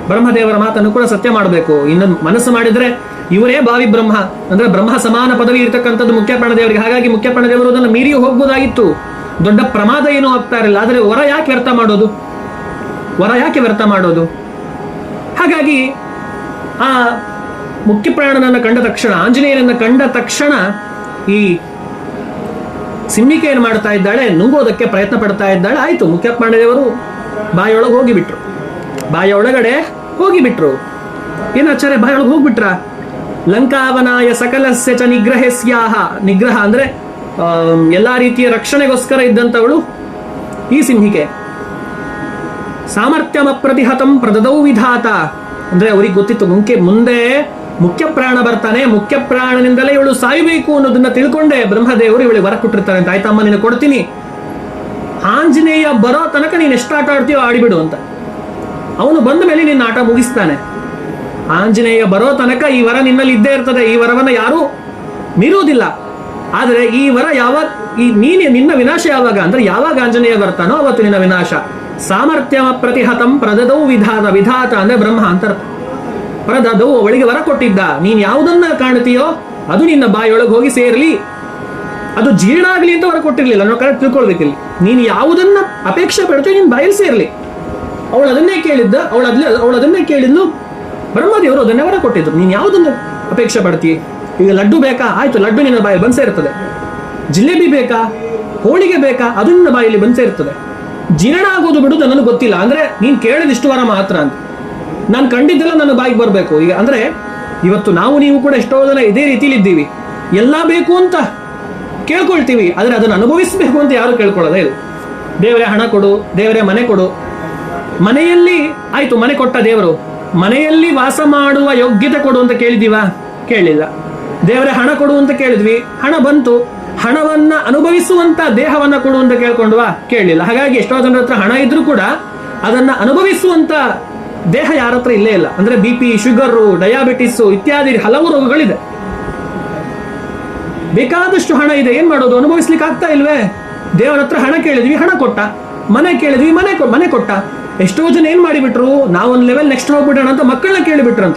ಬ್ರಹ್ಮದೇವರ ಮಾತನ್ನು ಕೂಡ ಸತ್ಯ ಮಾಡಬೇಕು. ಇನ್ನೊಂದು ಮನಸ್ಸು ಮಾಡಿದ್ರೆ ಇವರೇ ಬಾವಿ ಬ್ರಹ್ಮ. ಅಂದ್ರೆ ಬ್ರಹ್ಮ ಸಮಾನ ಪದವಿ ಇರತಕ್ಕಂಥದ್ದು ಮುಖ್ಯ ಪ್ರಾಣದೇವರಿಗೆ ಹಾಗಾಗಿ ಮುಖ್ಯ ಪ್ರಾಣದೇವರು ಅದನ್ನು ಮೀರಿ ಹೋಗ್ಬೋದಾಗಿತ್ತು. ದೊಡ್ಡ ಪ್ರಮಾದ ಏನೂ ಆಗ್ತಾ ಇರಲಿಲ್ಲ. ಆದರೆ ವರ ಯಾಕೆ ವ್ಯರ್ಥ ಮಾಡೋದು? ವರ ಯಾಕೆ ವ್ಯರ್ಥ ಮಾಡೋದು? ಹಾಗಾಗಿ ಆ ಮುಖ್ಯ ಪ್ರಾಣನನ್ನು ಕಂಡ ತಕ್ಷಣ ಆಂಜನೇಯನನ್ನು ಕಂಡ ತಕ್ಷಣ ಈ ಸಿಂಹಿಕೆ ಏನು ಮಾಡ್ತಾ ಇದ್ದಾಳೆ? ನುಂಗೋದಕ್ಕೆ ಪ್ರಯತ್ನ ಪಡ್ತಾ ಇದ್ದಾಳೆ. ಆಯಿತು, ಮುಖ್ಯ ಪ್ರಾಣದೇವರು ಬಾಯೊಳಗೆ ಹೋಗಿಬಿಟ್ರು. ಬಾಯ ಒಳಗಡೆ ಹೋಗಿಬಿಟ್ರು. ಏನು ಆಚಾರ್ಯ, ಬಾಯೊಳಗೆ ಹೋಗ್ಬಿಟ್ರ? ಲಂಕಾವನಾಯ ಸಕಲಸ್ಯ ಚ ನಿಗ್ರಹಸ್ಯಾಹ. ನಿಗ್ರಹ ಅಂದ್ರೆ ಎಲ್ಲಾ ರೀತಿಯ ರಕ್ಷಣೆಗೋಸ್ಕರ ಇದ್ದಂಥವಳು ಈ ಸಿಂಹಿಕೆ ಸಾಮರ್ಥ್ಯಮಪ್ರತಿಹತಂ ಪ್ರದದೌ ವಿಧಾತ. ಅಂದ್ರೆ ಅವ್ರಿಗೆ ಗೊತ್ತಿತ್ತು, ಮುಂಕೆ ಮುಂದೆ ಮುಖ್ಯ ಪ್ರಾಣ ಬರ್ತಾನೆ, ಮುಖ್ಯ ಪ್ರಾಣನಿಂದಲೇ ಇವಳು ಸಾಯಬೇಕು ಅನ್ನೋದನ್ನ ತಿಳ್ಕೊಂಡೆ ಬ್ರಹ್ಮದೇವರು, ಇವಳಿಗೆ ವರ ಕೊಟ್ಟಿರ್ತಾರೆ ಅಂತ. ಆಯ್ತಮ್ಮ ನೀನು ಕೊಡ್ತೀನಿ. ಆಂಜನೇಯ ಬರೋ ತನಕ ನೀನು ಎಷ್ಟು ಆಟ ಆಡ್ತೀಯೋ ಆಡಿಬಿಡು ಅಂತ. ಅವನು ಬಂದ ಮೇಲೆ ನಿನ್ನ ಆಟ ಮುಗಿಸ್ತಾನೆ. ಆಂಜನೇಯ ಬರೋ ತನಕ ಈ ವರ ನಿನ್ನಲ್ಲಿ ಇದ್ದೇ ಇರ್ತದೆ. ಈ ವರವನ್ನ ಯಾರೂ ಮೀರುವುದಿಲ್ಲ ಆದರೆ ಈ ವರ ಯಾವಾಗ ಈ ನೀನೇ ನಿನ್ನ ವಿನಾಶ ಯಾವಾಗ? ಅಂದ್ರೆ ಯಾವಾಗ ಆಂಜನೇಯ ಬರ್ತಾನೋ ಅವತ್ತು ನಿನ್ನ ವಿನಾಶ. ಸಾಮರ್ಥ್ಯಮ ಪ್ರತಿಹತಂ ಪ್ರದದೌ ವಿಧಾತ. ವಿಧಾತ ಅಂದ್ರೆ ಬ್ರಹ್ಮ ಅಂತರ್ಥ ಪ್ರದದೌ ಅವಳಿಗೆ ವರ ಕೊಟ್ಟಿದ್ದ. ನೀನ್ ಯಾವುದನ್ನ ಕಾಣ್ತೀಯೋ ಅದು ನಿನ್ನ ಬಾಯೊಳಗೆ ಹೋಗಿ ಸೇರಲಿ. ಅದು ಜೀರ್ಣ ಆಗಲಿ ಅಂತ ವರ ಕೊಟ್ಟಿರ್ಲಿಲ್ಲ. ನಾವು ಕರೆಕ್ಟ್ ತಿಳ್ಕೊಳ್ಬೇಕಿಲ್ಲಿ ನೀನು ಯಾವುದನ್ನ ಅಪೇಕ್ಷೆ ಪಡ್ತೀಯೋ ನಿನ್ ಬಾಯಲ್ಲಿ ಸೇರ್ಲಿ. ಅವಳು ಅದನ್ನೇ ಕೇಳಿದ್ದ. ಅವಳು ಅದ್ಲೇ ಅವಳು ಅದನ್ನೇ ಕೇಳಿದ್ಲು. ಬ್ರಹ್ಮದೇವರು ಅದನ್ನೇ ವರ ಕೊಟ್ಟಿದ್ರು. ನೀನು ಯಾವುದನ್ನ ಅಪೇಕ್ಷೆ ಪಡ್ತೀಯ? ಈಗ ಲಡ್ಡು ಬೇಕಾ? ಆಯಿತು, ಲಡ್ಡು ನಿನ್ನ ಬಾಯಲ್ಲಿ ಬಂದು ಸೇರುತ್ತದೆ ಜಿಲೇಬಿ ಬೇಕಾ? ಹೋಳಿಗೆ ಬೇಕಾ? ಅದು ನಿನ್ನ ಬಾಯಲ್ಲಿ ಬಂದು ಸೇರುತ್ತದೆ ಜೀರ್ಣ ಆಗೋದು ಬಿಡುದು ನನಗೆ ಗೊತ್ತಿಲ್ಲ. ಅಂದ್ರೆ ನೀನ್ ಕೇಳಿದಿಷ್ಟು ವಾರ ಮಾತ್ರ ಅಂತ. ನಾನು ಕಂಡಿದ್ದೆಲ್ಲ ನನ್ನ ಬಾಯಿಗೆ ಬರಬೇಕು. ಈಗ ಅಂದ್ರೆ ಇವತ್ತು ನಾವು ನೀವು ಕೂಡ ಎಷ್ಟೋ ಜನ ಇದೇ ರೀತಿಲಿ ಇದ್ದೀವಿ. ಎಲ್ಲ ಬೇಕು ಅಂತ ಕೇಳ್ಕೊಳ್ತೀವಿ. ಆದರೆ ಅದನ್ನು ಅನುಭವಿಸಬೇಕು ಅಂತ ಯಾರು ಕೇಳ್ಕೊಳ್ಳೋದೇ ಇಲ್ಲ ದೇವರೇ ಹಣ ಕೊಡು, ದೇವರೇ ಮನೆ ಕೊಡು. ಮನೆಯಲ್ಲಿ, ಆಯಿತು, ಮನೆ ಕೊಟ್ಟ ದೇವರು. ಮನೆಯಲ್ಲಿ ವಾಸ ಮಾಡುವ ಯೋಗ್ಯತೆ ಕೊಡು ಅಂತ ಕೇಳಿದ್ದೀವಾ? ಕೇಳಿಲ್ಲ. ದೇವರೇ, ಹಣ ಕೊಡು ಅಂತ ಕೇಳಿದ್ವಿ. ಹಣ ಬಂತು. ಹಣವನ್ನ ಅನುಭವಿಸುವಂತ ದೇಹವನ್ನ ಕೊಡು ಅಂತ ಕೇಳ್ಕೊಂಡ್ವಾ? ಕೇಳಲಿಲ್ಲ. ಹಾಗಾಗಿ ಎಷ್ಟೋ ಜನರ ಹತ್ರ ಹಣ ಇದ್ರೂ ಕೂಡ ಅದನ್ನ ಅನುಭವಿಸುವಂತ ದೇಹ ಯಾರ ಹತ್ರ ಇಲ್ಲೇ ಇಲ್ಲ. ಅಂದ್ರೆ ಬಿ ಪಿ, ಶುಗರು, ಡಯಾಬಿಟಿಸ್ ಇತ್ಯಾದಿ ಹಲವು ರೋಗಗಳಿದೆ. ಬೇಕಾದಷ್ಟು ಹಣ ಇದೆ. ಏನ್ ಮಾಡೋದು? ಅನುಭವಿಸ್ಲಿಕ್ಕೆ ಆಗ್ತಾ ಇಲ್ವೇ? ದೇವರ ಹತ್ರ ಹಣ ಕೇಳಿದ್ವಿ, ಹಣ ಕೊಟ್ಟ. ಮನೆ ಕೇಳಿದ್ವಿ, ಮನೆ ಮನೆ ಕೊಟ್ಟ. ಎಷ್ಟೋ ಜನ ಏನ್ ಮಾಡಿಬಿಟ್ರು? ನಾವೊಂದು ಲೆವೆಲ್ ನೆಕ್ಸ್ಟ್ ಹೋಗ್ಬಿಡೋಣ ಅಂತ ಮಕ್ಕಳನ್ನ ಕೇಳಿಬಿಟ್ರಂತ.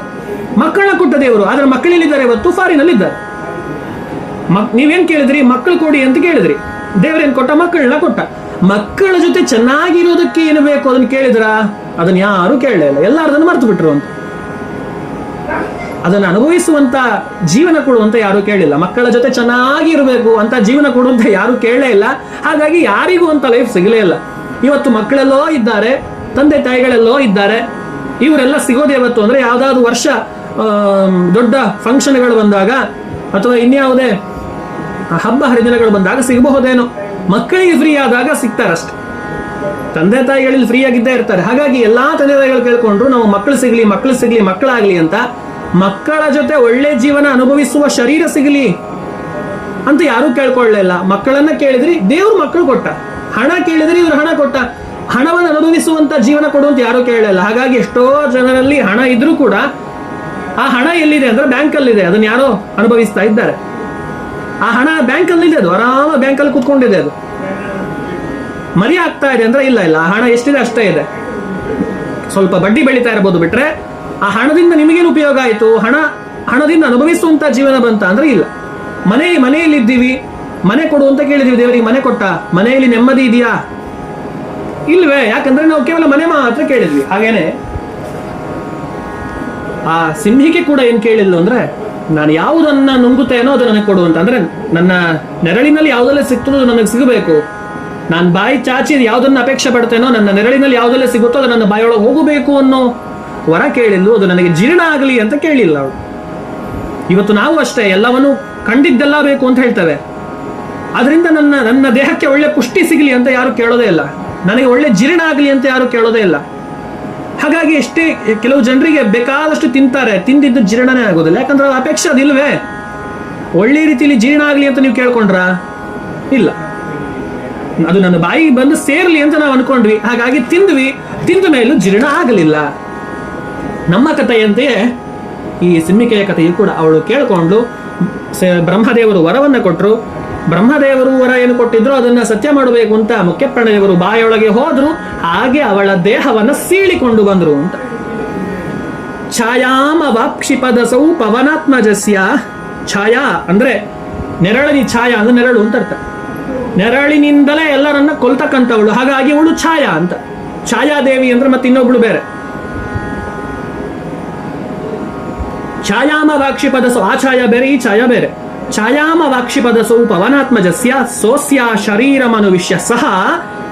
ಮಕ್ಕಳನ್ನ ಕೊಟ್ಟ ದೇವರು, ಆದ್ರೆ ಮಕ್ಕಳೆಲ್ಲಿದ್ದಾರೆ ಇವತ್ತು ಫಾರಿನಲ್ಲಿದ್ದಾರೆ. ಮಕ್, ನೀವೇನ್ ಕೇಳಿದ್ರಿ? ಮಕ್ಕಳು ಕೊಡಿ ಅಂತ ಕೇಳಿದ್ರಿ. ದೇವರೇನ್ ಕೊಟ್ಟ? ಮಕ್ಕಳನ್ನ ಕೊಟ್ಟ. ಮಕ್ಕಳ ಜೊತೆ ಚೆನ್ನಾಗಿರೋದಕ್ಕೆ ಏನು ಬೇಕು ಅದನ್ನ ಕೇಳಿದ್ರ? ಅದನ್ನ ಯಾರು ಕೇಳಲಿಲ್ಲ ಇಲ್ಲ. ಅದನ್ನು ಮರ್ತು ಬಿಟ್ರು ಅಂತ. ಅದನ್ನು ಅನುಭವಿಸುವಂತ ಜೀವನ ಕೊಡುವಂತ ಯಾರು ಕೇಳಿಲ್ಲ. ಮಕ್ಕಳ ಜೊತೆ ಚೆನ್ನಾಗಿ ಇರಬೇಕು ಅಂತ ಜೀವನ ಕೊಡುವಂತ ಯಾರು ಕೇಳಲೇ ಇಲ್ಲ. ಹಾಗಾಗಿ ಯಾರಿಗೂ ಅಂತ ಲೈಫ್ ಸಿಗಲೇ ಇಲ್ಲ. ಇವತ್ತು ಮಕ್ಕಳೆಲ್ಲೋ ಇದ್ದಾರೆ, ತಂದೆ ತಾಯಿಗಳೆಲ್ಲೋ ಇದ್ದಾರೆ. ಇವರೆಲ್ಲ ಸಿಗೋದೇ ಇವತ್ತು ಅಂದ್ರೆ ಯಾವ್ದಾದ್ರು ವರ್ಷ ದೊಡ್ಡ ಫಂಕ್ಷನ್ಗಳು ಬಂದಾಗ ಅಥವಾ ಇನ್ಯಾವುದೇ ಹಬ್ಬ ಹರಿದಿನಗಳು ಬಂದಾಗ ಸಿಗಬಹುದೇನೋ. ಮಕ್ಕಳಿಗೆ ಫ್ರೀ ಆದಾಗ ಸಿಗ್ತಾರಷ್ಟೆ. ತಂದೆ ತಾಯಿಗಳಲ್ಲಿ ಫ್ರೀ ಆಗಿದ್ದೇ ಇರ್ತಾರೆ. ಹಾಗಾಗಿ ಎಲ್ಲಾ ತಂದೆ ತಾಯಿಗಳು ಕೇಳ್ಕೊಂಡ್ರು, ನಾವು ಮಕ್ಕಳು ಸಿಗ್ಲಿ ಮಕ್ಕಳು ಸಿಗ್ಲಿ, ಮಕ್ಕಳಾಗ್ಲಿ ಅಂತ ಮಕ್ಕಳ ಜೊತೆ ಒಳ್ಳೆ ಜೀವನ ಅನುಭವಿಸುವ ಶರೀರ ಸಿಗಲಿ ಅಂತ ಯಾರು ಕೇಳ್ಕೊಳ್ಳಿಲ್ಲ ಮಕ್ಕಳನ್ನ ಕೇಳಿದ್ರಿ, ದೇವ್ರು ಮಕ್ಕಳು ಕೊಟ್ಟ. ಹಣ ಕೇಳಿದ್ರಿ, ಇವ್ರು ಹಣ ಕೊಟ್ಟ. ಹಣವನ್ನು ಅನುಭವಿಸುವಂತ ಜೀವನ ಕೊಡುವಂತ ಯಾರು ಕೇಳಲಿಲ್ಲ ಹಾಗಾಗಿ ಎಷ್ಟೋ ಜನರಲ್ಲಿ ಹಣ ಇದ್ರೂ ಕೂಡ ಆ ಹಣ ಎಲ್ಲಿದೆ ಅಂದ್ರೆ ಬ್ಯಾಂಕ್ ಅಲ್ಲಿ ಇದೆ ಅದನ್ನ ಯಾರೋ ಅನುಭವಿಸ್ತಾ ಇದ್ದಾರೆ. ಆ ಹಣ ಬ್ಯಾಂಕ್ ಅಲ್ಲಿ ಇದೆ ಅದು. ಆರಾಮ ಬ್ಯಾಂಕ್ ಅಲ್ಲಿ ಕುತ್ಕೊಂಡಿದೆ ಅದು. ಮರಿ ಆಗ್ತಾ ಇದೆ ಅಂದ್ರೆ ಇಲ್ಲ ಇಲ್ಲ. ಆ ಹಣ ಎಷ್ಟಿದೆ ಅಷ್ಟೇ ಇದೆ. ಸ್ವಲ್ಪ ಬಡ್ಡಿ ಬೆಳೀತಾ ಇರಬಹುದು ಬಿಟ್ರೆ ಆ ಹಣದಿಂದ ನಿಮಗೇನು ಉಪಯೋಗ ಆಯಿತು? ಹಣ, ಹಣದಿಂದ ಅನುಭವಿಸುವಂತ ಜೀವನ ಬಂತ ಅಂದ್ರೆ ಇಲ್ಲ. ಮನೆ, ಮನೆಯಲ್ಲಿ ಇದ್ದೀವಿ. ಮನೆ ಕೊಡು ಅಂತ ಕೇಳಿದೀವಿ, ದೇವರಿಗೆ ಮನೆ ಕೊಟ್ಟ. ಮನೆಯಲ್ಲಿ ನೆಮ್ಮದಿ ಇದೆಯಾ? ಇಲ್ವೇ. ಯಾಕಂದ್ರೆ ನಾವು ಕೇವಲ ಮನೆ ಮಾತ್ರ ಕೇಳಿದ್ವಿ. ಹಾಗೇನೆ ಆ ಸಿಂಹಿಕೆ ಕೂಡ ಏನು ಕೇಳಿದ್ಲು ಅಂದ್ರೆ, ನಾನು ಯಾವುದನ್ನ ನುಂಗುತ್ತೇನೋ ಅದು ನನಗೆ ಕೊಡು ಅಂತ. ಅಂದ್ರೆ, ನನ್ನ ನೆರಳಿನಲ್ಲಿ ಯಾವುದೆಲ್ಲ ಸಿಗ್ತದೋ ಅದು ನನಗೆ ಸಿಗಬೇಕು. ನಾನು ಬಾಯಿ ಚಾಚಿ ಯಾವುದನ್ನು ಅಪೇಕ್ಷೆ ಪಡ್ತೇನೋ ನನ್ನ ನೆರಳಿನಲ್ಲಿ ಯಾವುದೆಲ್ಲ ಸಿಗುತ್ತೋ ಅದು ನನ್ನ ಬಾಯೊಳಗೆ ಹೋಗಬೇಕು ಅನ್ನೋ ವರ ಕೇಳಿದ್ಲು. ಅದು ನನಗೆ ಜೀರ್ಣ ಆಗಲಿ ಅಂತ ಕೇಳಿಲ್ಲ ಅವಳು. ಇವತ್ತು ನಾವು ಅಷ್ಟೇ, ಎಲ್ಲವನ್ನು ಕಂಡಿದ್ದೆಲ್ಲ ಬೇಕು ಅಂತ ಹೇಳ್ತೇವೆ. ಅದರಿಂದ ನನ್ನ ನನ್ನ ದೇಹಕ್ಕೆ ಒಳ್ಳೆ ಪುಷ್ಟಿ ಸಿಗಲಿ ಅಂತ ಯಾರು ಕೇಳೋದೇ ಇಲ್ಲ. ನನಗೆ ಒಳ್ಳೆ ಜೀರ್ಣ ಆಗಲಿ ಅಂತ ಯಾರು ಕೇಳೋದೇ ಇಲ್ಲ. ಹಾಗಾಗಿ ಎಷ್ಟೇ ಕೆಲವು ಜನರಿಗೆ ಬೇಕಾದಷ್ಟು ತಿಂತಾರೆ, ತಿಂದಿದ್ದು ಜೀರ್ಣನೇ ಆಗೋದಿಲ್ಲ. ಯಾಕಂದ್ರೆ ಅದು ಅಪೇಕ್ಷೆ ಅದಿಲ್ವೇ ಒಳ್ಳೆ ರೀತಿಯಲ್ಲಿ ಜೀರ್ಣ ಆಗಲಿ ಅಂತ ನೀವು ಕೇಳ್ಕೊಂಡ್ರಾ? ಇಲ್ಲ. ಅದು ನನ್ನ ಬಾಯಿಗೆ ಬಂದು ಸೇರ್ಲಿ ಅಂತ ನಾವು ಅನ್ಕೊಂಡ್ವಿ. ಹಾಗಾಗಿ ತಿಂದ್ವಿ. ತಿಂದ ಮೇಲೂ ಜೀರ್ಣ ಆಗಲಿಲ್ಲ. ನಮ್ಮ ಕಥೆಯಂತೆಯೇ ಈ ಸಿಮ್ಮಿಕೆಯ ಕಥೆಯು ಕೂಡ ಅವಳು ಕೇಳಿಕೊಂಡು ಬ್ರಹ್ಮದೇವರು ವರವನ್ನು ಕೊಟ್ಟರು ಬ್ರಹ್ಮದೇವರು ವರ ಏನು ಕೊಟ್ಟಿದ್ರು, ಅದನ್ನ ಸತ್ಯ ಮಾಡಬೇಕು ಅಂತ ಮುಖ್ಯ ಮುಖ್ಯಪ್ರಾಣದೇವರು ಬಾಯೊಳಗೆ ಹೋದ್ರು, ಹಾಗೆ ಅವಳ ದೇಹವನ್ನ ಸೀಳಿಕೊಂಡು ಬಂದ್ರು ಅಂತ. ಛಾಯಾಮ ವಾಕ್ಷಿಪದಸೌ ಪವನಾತ್ಮಜಸ್ಯ, ಛಾಯಾ ಅಂದ್ರೆ ನೆರಳಿನಿ ಛಾಯಾ ಅಂದ್ರೆ ನೆರಳು ಅಂತ ಅರ್ಥ. ನೆರಳಿನಿಂದಲೇ ಎಲ್ಲರನ್ನ ಕೊಲ್ತಕ್ಕಂಥವಳು, ಹಾಗಾಗಿ ಅವಳು ಛಾಯಾ ಅಂತ. ಛಾಯಾದೇವಿ ಅಂದ್ರೆ ಮತ್ತೆ ಇನ್ನೊಬ್ಳು ಬೇರೆ. ಛಾಯಾಮ ವಾಕ್ಷಿಪದಸು ಆ ಛಾಯಾ ಬೇರೆ, ಈ ಛಾಯಾ ಬೇರೆ. ಛಾಯಾಮ ವಾಕ್ಷಿಪದಸೌ ಪವನಾತ್ಮಜಸ್ಯ ಸೋಸ್ಯ ಶರೀರಮನುವಿಷ್ಯ ಸಹ,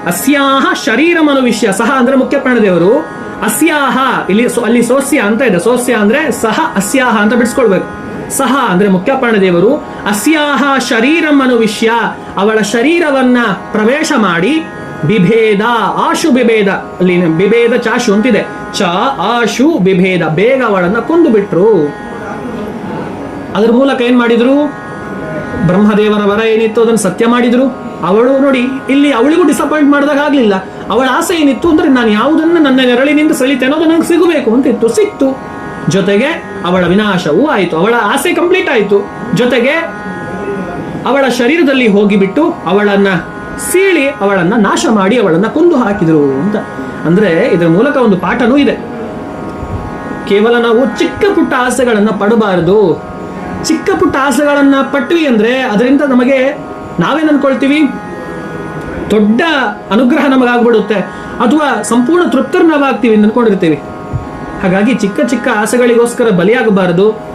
ಅಸ್ಯಾಹ ಶರೀರಮನುವಿಷ್ಯ ಸಹ ಅಂದ್ರೆ ಮುಖ್ಯ ಪ್ರಾಣದೇವರು. ಅಸ್ಯಾಹ, ಇಲ್ಲಿ ಅಲ್ಲಿ ಸೋಸ್ಯ ಅಂತ ಇದೆ. ಸೋಸ್ಯ ಅಂದ್ರೆ ಸಹ, ಅಸ್ಯಾಹ ಅಂತ ಬಿಡಿಸ್ಕೊಳ್ಬೇಕು. ಸಹ ಅಂದ್ರೆ ಮುಖ್ಯ ಪ್ರಾಣದೇವರು. ಅಸ್ಯಾಹ ಶರೀರಂ ಅನುವಿಷ್ಯ ಅವಳ ಶರೀರವನ್ನ ಪ್ರವೇಶ ಮಾಡಿ ಬಿಭೇದ, ಆಶು ಬಿಭೇದ, ಅಲ್ಲಿ ಬಿಭೇದ ಚಾಶು ಅಂತಿದೆ. ಚ, ಆಶು, ಬಿಭೇದ, ಬೇಗ ಅವಳನ್ನ ಕೊಂದು ಬಿಟ್ರು ಅದ್ರ ಮೂಲಕ ಏನ್ ಮಾಡಿದ್ರು? ಬ್ರಹ್ಮದೇವರ ವರ ಏನಿತ್ತು ಅದನ್ನು ಸತ್ಯ ಮಾಡಿದ್ರು. ಅವಳು ನೋಡಿ, ಇಲ್ಲಿ ಅವಳಿಗೂ ಡಿಸಪಾಯಿಂಟ್ ಮಾಡಿದಾಗ ಆಗಲಿಲ್ಲ. ಅವಳ ಆಸೆ ಏನಿತ್ತು ಅಂದ್ರೆ ನಾನು ಯಾವುದನ್ನ ನನ್ನ ನೆರಳಿನಿಂದ ಸೆಳಿತೇನೋ ಅದು ನನಗೆ ಸಿಗಬೇಕು ಅಂತ ಇತ್ತು. ಸಿಕ್ತು. ಜೊತೆಗೆ ಅವಳ ವಿನಾಶವೂ ಆಯಿತು. ಅವಳ ಆಸೆ ಕಂಪ್ಲೀಟ್ ಆಯಿತು. ಜೊತೆಗೆ ಅವಳ ಶರೀರದಲ್ಲಿ ಹೋಗಿಬಿಟ್ಟು ಅವಳನ್ನ ಸೀಳಿ, ಅವಳನ್ನ ನಾಶ ಮಾಡಿ ಅವಳನ್ನ ಕೊಂದು ಹಾಕಿದ್ರು ಅಂತ. ಅಂದ್ರೆ ಇದರ ಮೂಲಕ ಒಂದು ಪಾಠನೂ ಇದೆ. ಕೇವಲ ನಾವು ಚಿಕ್ಕ ಪುಟ್ಟ ಆಸೆಗಳನ್ನು ಪಡಬಾರದು. ಚಿಕ್ಕ ಪುಟ್ಟ ಆಸೆಗಳನ್ನ ಪಟ್ವಿ ಅಂದರೆ ಅದರಿಂದ ನಮಗೆ ನಾವೇನ್ ಅಂದ್ಕೊಳ್ತೀವಿ ದೊಡ್ಡ ಅನುಗ್ರಹ ನಮಗಾಗ್ಬಿಡುತ್ತೆ. ಅಥವಾ ಸಂಪೂರ್ಣ ತೃಪ್ತರು ಅಂತ ಅನ್ಕೊಂಡಿರ್ತೀವಿ. ಹಾಗಾಗಿ ಚಿಕ್ಕ ಚಿಕ್ಕ ಆಸೆಗಳಿಗೋಸ್ಕರ ಬಲಿಯಾಗಬಾರದು.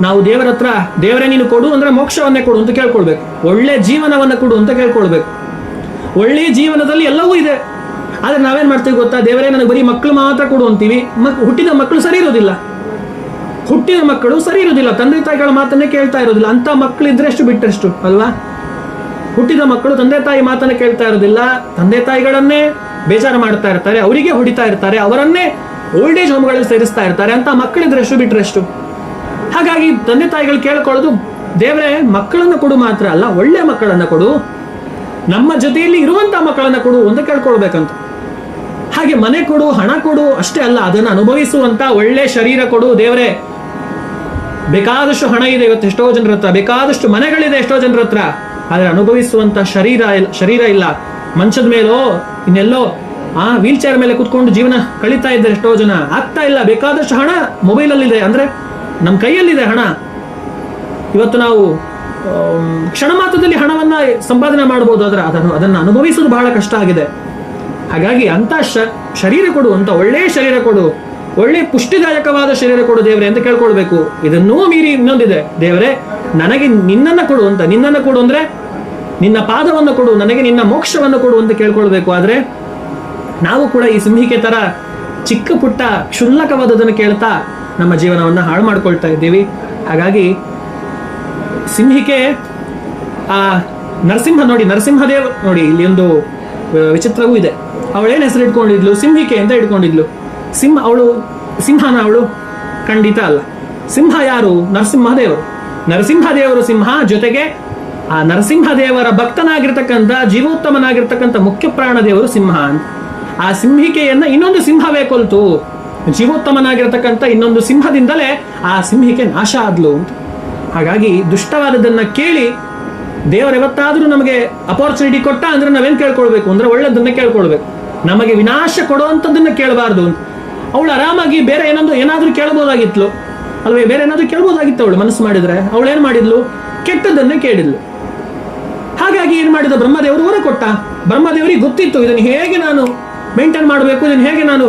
ನಾವು ದೇವರ ಹತ್ರ, ದೇವರೇ ನೀನು ಕೊಡು ಅಂದ್ರೆ ಮೋಕ್ಷವನ್ನೇ ಕೊಡು ಅಂತ ಕೇಳ್ಕೊಳ್ಬೇಕು. ಒಳ್ಳೆ ಜೀವನವನ್ನು ಕೊಡು ಅಂತ ಕೇಳ್ಕೊಳ್ಬೇಕು. ಒಳ್ಳೆ ಜೀವನದಲ್ಲಿ ಎಲ್ಲವೂ ಇದೆ. ಆದರೆ ನಾವೇನ್ ಮಾಡ್ತೀವಿ ಗೊತ್ತಾ? ದೇವರೇ, ನನಗೆ ಬರೀ ಮಕ್ಕಳು ಮಾತ್ರ ಕೊಡು ಅಂತೀವಿ. ಮಕ್ ಹುಟ್ಟಿದ ಮಕ್ಕಳು ಸರಿ ಇರೋದಿಲ್ಲ. ಹುಟ್ಟಿದ ಮಕ್ಕಳು ಸರಿ ಇರುವುದಿಲ್ಲ. ತಂದೆ ತಾಯಿಗಳ ಮಾತನ್ನೇ ಕೇಳ್ತಾ ಇರೋದಿಲ್ಲ ಅಂತ ಮಕ್ಕಳಿದ್ರೆ ಎಷ್ಟು ಬಿಟ್ಟಷ್ಟು, ಅಲ್ವಾ? ಹುಟ್ಟಿದ ಮಕ್ಕಳು ತಂದೆ ತಾಯಿ ಮಾತನ್ನ ಕೇಳ್ತಾ ಇರೋದಿಲ್ಲ ತಂದೆ ತಾಯಿಗಳನ್ನೇ ಬೇಜಾರು ಮಾಡ್ತಾ ಇರ್ತಾರೆ, ಅವರಿಗೆ ಹೊಡಿತಾ ಇರ್ತಾರೆ, ಅವರನ್ನೇ ಓಲ್ಡ್ ಏಜ್ ಹೋಮ್ಗಳಲ್ಲಿ ಸೇರಿಸ್ತಾ ಇರ್ತಾರೆ. ಅಂತ ಮಕ್ಕಳಿದ್ರೆ ಎಷ್ಟು ಬಿಟ್ರೆಷ್ಟು ಹಾಗಾಗಿ ತಂದೆ ತಾಯಿಗಳು ಕೇಳ್ಕೊಳ್ಳೋದು, ದೇವರೇ, ಮಕ್ಕಳನ್ನ ಕೊಡು ಮಾತ್ರ ಅಲ್ಲ, ಒಳ್ಳೆ ಮಕ್ಕಳನ್ನ ಕೊಡು. ನಮ್ಮ ಜೊತೆಯಲ್ಲಿ ಇರುವಂತ ಮಕ್ಕಳನ್ನ ಕೊಡು ಅಂತ ಕೇಳ್ಕೊಳ್ಬೇಕಂತ. ಹಾಗೆ ಮನೆ ಕೊಡು, ಹಣ ಕೊಡು, ಅಷ್ಟೇ ಅಲ್ಲ, ಅದನ್ನು ಅನುಭವಿಸುವಂತ ಒಳ್ಳೆ ಶರೀರ ಕೊಡು ದೇವರೇ. ಬೇಕಾದಷ್ಟು ಹಣ ಇದೆ, ಇವತ್ತು ಎಷ್ಟೋ ಜನರ ಹತ್ರ, ಬೇಕಾದಷ್ಟು ಮನೆಗಳಿದೆ ಎಷ್ಟೋ ಜನರ ಹತ್ರ, ಆದರೆ ಅನುಭವಿಸುವಂತ ಶರೀರ ಶರೀರ ಇಲ್ಲ. ಮಂಚದ ಮೇಲೋ, ಇನ್ನೆಲ್ಲೋ, ಆ ವೀಲ್ ಚೇರ್ ಮೇಲೆ ಕುತ್ಕೊಂಡು ಜೀವನ ಕಳೀತಾ ಇದ್ದಾರೆ ಎಷ್ಟೋ ಜನ. ಆಗ್ತಾ ಇಲ್ಲ, ಬೇಕಾದಷ್ಟು ಹಣ ಮೊಬೈಲಲ್ಲಿದೆ, ಅಂದ್ರೆ ನಮ್ಮ ಕೈಯಲ್ಲಿದೆ ಹಣ. ಇವತ್ತು ನಾವು ಕ್ಷಣ ಮಾತ್ರದಲ್ಲಿ ಹಣವನ್ನ ಸಂಪಾದನೆ ಮಾಡಬಹುದು, ಆದ್ರೆ ಅದನ್ನು ಅದನ್ನು ಅನುಭವಿಸೋದು ಬಹಳ ಕಷ್ಟ ಆಗಿದೆ. ಹಾಗಾಗಿ ಅಂತ ಶರೀರ ಕೊಡು ಅಂತ ಒಳ್ಳೆಯ ಶರೀರ ಕೊಡು. ಒಳ್ಳೆ ಪುಷ್ಟಿದಾಯಕವಾದ ಶರೀರ ಕೊಡು ದೇವರೇ ಅಂತ ಕೇಳ್ಕೊಳ್ಬೇಕು. ಇದನ್ನೂ ಮೀರಿ ಇನ್ನೊಂದಿದೆ. ದೇವರೇ, ನನಗೆ ನಿನ್ನನ್ನು ಕೊಡು ಅಂತ. ನಿನ್ನನ್ನು ಕೊಡು ಅಂದ್ರೆ ನಿನ್ನ ಪಾದವನ್ನು ಕೊಡು, ನನಗೆ ನಿನ್ನ ಮೋಕ್ಷವನ್ನು ಕೊಡು ಅಂತ ಕೇಳ್ಕೊಳ್ಬೇಕು. ಆದರೆ ನಾವು ಕೂಡ ಈ ಸಿಂಹಿಕೆ ತರ ಚಿಕ್ಕ ಪುಟ್ಟ ಕ್ಷುಲ್ಲಕವಾದದನ್ನು ಕೇಳ್ತಾ ನಮ್ಮ ಜೀವನವನ್ನು ಹಾಳು ಮಾಡ್ಕೊಳ್ತಾ ಇದ್ದೀವಿ. ಹಾಗಾಗಿ ಸಿಂಹಿಕೆ, ಆ ನರಸಿಂಹ ನೋಡಿ, ನರಸಿಂಹದೇವ್ ನೋಡಿ, ಇಲ್ಲಿ ಒಂದು ವಿಚಿತ್ರವೂ ಇದೆ. ಅವಳೇನು ಹೆಸರು ಇಟ್ಕೊಂಡಿದ್ಲು ಸಿಂಹಿಕೆ ಅಂತ ಇಟ್ಕೊಂಡಿದ್ಲು. ಸಿಂಹ ಅವಳು, ಸಿಂಹನ ಅವಳು ಖಂಡಿತ ಅಲ್ಲ. ಸಿಂಹ ಯಾರು? ನರಸಿಂಹದೇವರು. ನರಸಿಂಹದೇವರು ಸಿಂಹ ಜೊತೆಗೆ ಆ ನರಸಿಂಹದೇವರ ಭಕ್ತನಾಗಿರ್ತಕ್ಕಂಥ, ಜೀವೋತ್ತಮನಾಗಿರ್ತಕ್ಕಂಥ ಮುಖ್ಯ ಪ್ರಾಣ ದೇವರು ಸಿಂಹ ಅಂತ. ಆ ಸಿಂಹಿಕೆಯನ್ನ ಇನ್ನೊಂದು ಸಿಂಹವೇ ಕೊಲ್ತು. ಜೀವೋತ್ತಮನಾಗಿರ್ತಕ್ಕಂಥ ಇನ್ನೊಂದು ಸಿಂಹದಿಂದಲೇ ಆ ಸಿಂಹಿಕೆ ನಾಶ ಆದ್ಲು ಅಂತ. ಹಾಗಾಗಿ ದುಷ್ಟವಾದದನ್ನ ಕೇಳಿ ದೇವರು ಯಾವತ್ತಾದ್ರೂ ನಮಗೆ ಅಪಾರ್ಚುನಿಟಿ ಕೊಟ್ಟ ಅಂದ್ರೆ ನಾವೇನು ಕೇಳ್ಕೊಳ್ಬೇಕು? ಅಂದ್ರೆ ಒಳ್ಳೆದನ್ನ ಕೇಳ್ಕೊಳ್ಬೇಕು. ನಮಗೆ ವಿನಾಶ ಕೊಡುವಂಥದ್ದನ್ನ ಕೇಳಬಾರ್ದು ಅಂತ. ಅವಳು ಆರಾಮಾಗಿ ಬೇರೆ ಏನೊಂದು ಏನಾದರೂ ಕೇಳ್ಬೋದಾಗಿತ್ತು ಅಲ್ವೇ, ಬೇರೆ ಏನಾದರೂ ಕೇಳ್ಬೋದಾಗಿತ್ತು ಅವಳು ಮನಸ್ಸು ಮಾಡಿದ್ರೆ? ಅವಳು ಏನು ಮಾಡಿದ್ಲು? ಕೆಟ್ಟದ್ದನ್ನೇ ಕೇಳಿದ್ಲು. ಹಾಗಾಗಿ ಏನು ಮಾಡಿದ ಬ್ರಹ್ಮದೇವರು ಹೊರ ಕೊಟ್ಟ? ಬ್ರಹ್ಮದೇವರಿಗೆ ಗೊತ್ತಿತ್ತು, ಇದನ್ನು ಹೇಗೆ ನಾನು ಮೇಂಟೈನ್ ಮಾಡಬೇಕು, ಇದನ್ನು ಹೇಗೆ ನಾನು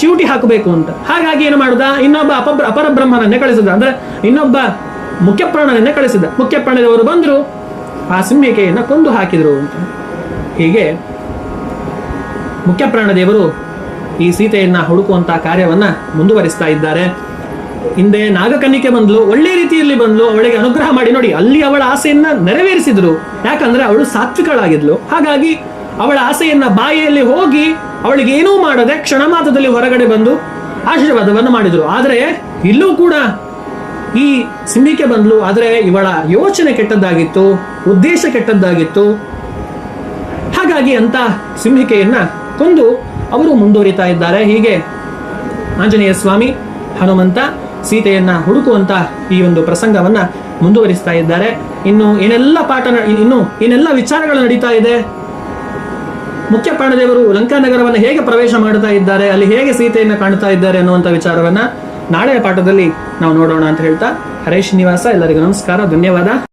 ಚಿವುಟಿ ಹಾಕಬೇಕು ಅಂತ. ಹಾಗಾಗಿ ಏನು ಮಾಡ್ದ? ಇನ್ನೊಬ್ಬ ಅಪ ಅಪರ ಬ್ರಹ್ಮನನ್ನೇ ಕಳಿಸಿದ. ಅಂದ್ರೆ ಇನ್ನೊಬ್ಬ ಮುಖ್ಯ ಪ್ರಾಣನನ್ನೇ ಕಳಿಸಿದ. ಮುಖ್ಯ ಪ್ರಾಣದವರು ಬಂದರು, ಆ ಸಿಂಹಿಕೆಯನ್ನು ಕೊಂದು ಹಾಕಿದ್ರು ಅಂತ. ಹೀಗೆ ಮುಖ್ಯ ಪ್ರಾಣದೇವರು ಈ ಸೀತೆಯನ್ನ ಹುಡುಕುವಂತ ಕಾರ್ಯವನ್ನ ಮುಂದುವರಿಸ್ತಾ ಇದ್ದಾರೆ. ಹಿಂದೆ ನಾಗಕನ್ನಿಕೆ ಬಂದ್ಲು, ಒಳ್ಳೆ ರೀತಿಯಲ್ಲಿ ಬಂದ್ಲು, ಅವಳಿಗೆ ಅನುಗ್ರಹ ಮಾಡಿ ನೋಡಿ, ಅಲ್ಲಿ ಅವಳ ಆಸೆಯನ್ನ ನೆರವೇರಿಸಿದ್ರು. ಯಾಕಂದ್ರೆ ಅವಳು ಸಾತ್ವಿಕಳಾಗಿದ್ಲು. ಹಾಗಾಗಿ ಅವಳ ಆಸೆಯನ್ನ ಬಾಯಿಯಲ್ಲಿ ಹೋಗಿ ಅವಳಿಗೆ ಏನೂ ಮಾಡದೆ ಕ್ಷಣ ಮಾತ್ರದಲ್ಲಿ ಹೊರಗಡೆ ಬಂದು ಆಶೀರ್ವಾದವನ್ನು ಮಾಡಿದ್ರು. ಆದರೆ ಇಲ್ಲೂ ಕೂಡ ಈ ಸಿಂಹಿಕೆ ಬಂದ್ಲು. ಆದರೆ ಇವಳ ಯೋಚನೆ ಕೆಟ್ಟದ್ದಾಗಿತ್ತು, ಉದ್ದೇಶ ಕೆಟ್ಟದ್ದಾಗಿತ್ತು. ಹಾಗಾಗಿ ಅಂತ ಸಿಂಹಿಕೆಯನ್ನ ಕೊಂದು ಅವರು ಮುಂದುವರಿತಾ ಇದ್ದಾರೆ. ಹೀಗೆ ಆಂಜನೇಯ ಸ್ವಾಮಿ ಹನುಮಂತ ಸೀತೆಯನ್ನ ಹುಡುಕುವಂತ ಈ ಒಂದು ಪ್ರಸಂಗವನ್ನ ಮುಂದುವರಿಸ್ತಾ ಇದ್ದಾರೆ. ಇನ್ನು ಏನೆಲ್ಲ ಪಾಠ ಇನ್ನು ಏನೆಲ್ಲ ವಿಚಾರಗಳು ನಡೀತಾ ಇದೆ? ಮುಖ್ಯ ಪ್ರಾಣದೇವರು ಲಂಕಾ ನಗರವನ್ನು ಹೇಗೆ ಪ್ರವೇಶ ಮಾಡ್ತಾ ಇದ್ದಾರೆ? ಅಲ್ಲಿ ಹೇಗೆ ಸೀತೆಯನ್ನು ಕಾಣ್ತಾ ಇದ್ದಾರೆ ಅನ್ನುವಂಥ ವಿಚಾರವನ್ನ ನಾಳೆಯ ಪಾಠದಲ್ಲಿ ನಾವು ನೋಡೋಣ ಅಂತ ಹೇಳ್ತಾ ಹರೇಶ್ ಶ್ರೀನಿವಾಸ. ಎಲ್ಲರಿಗೂ ನಮಸ್ಕಾರ. ಧನ್ಯವಾದ.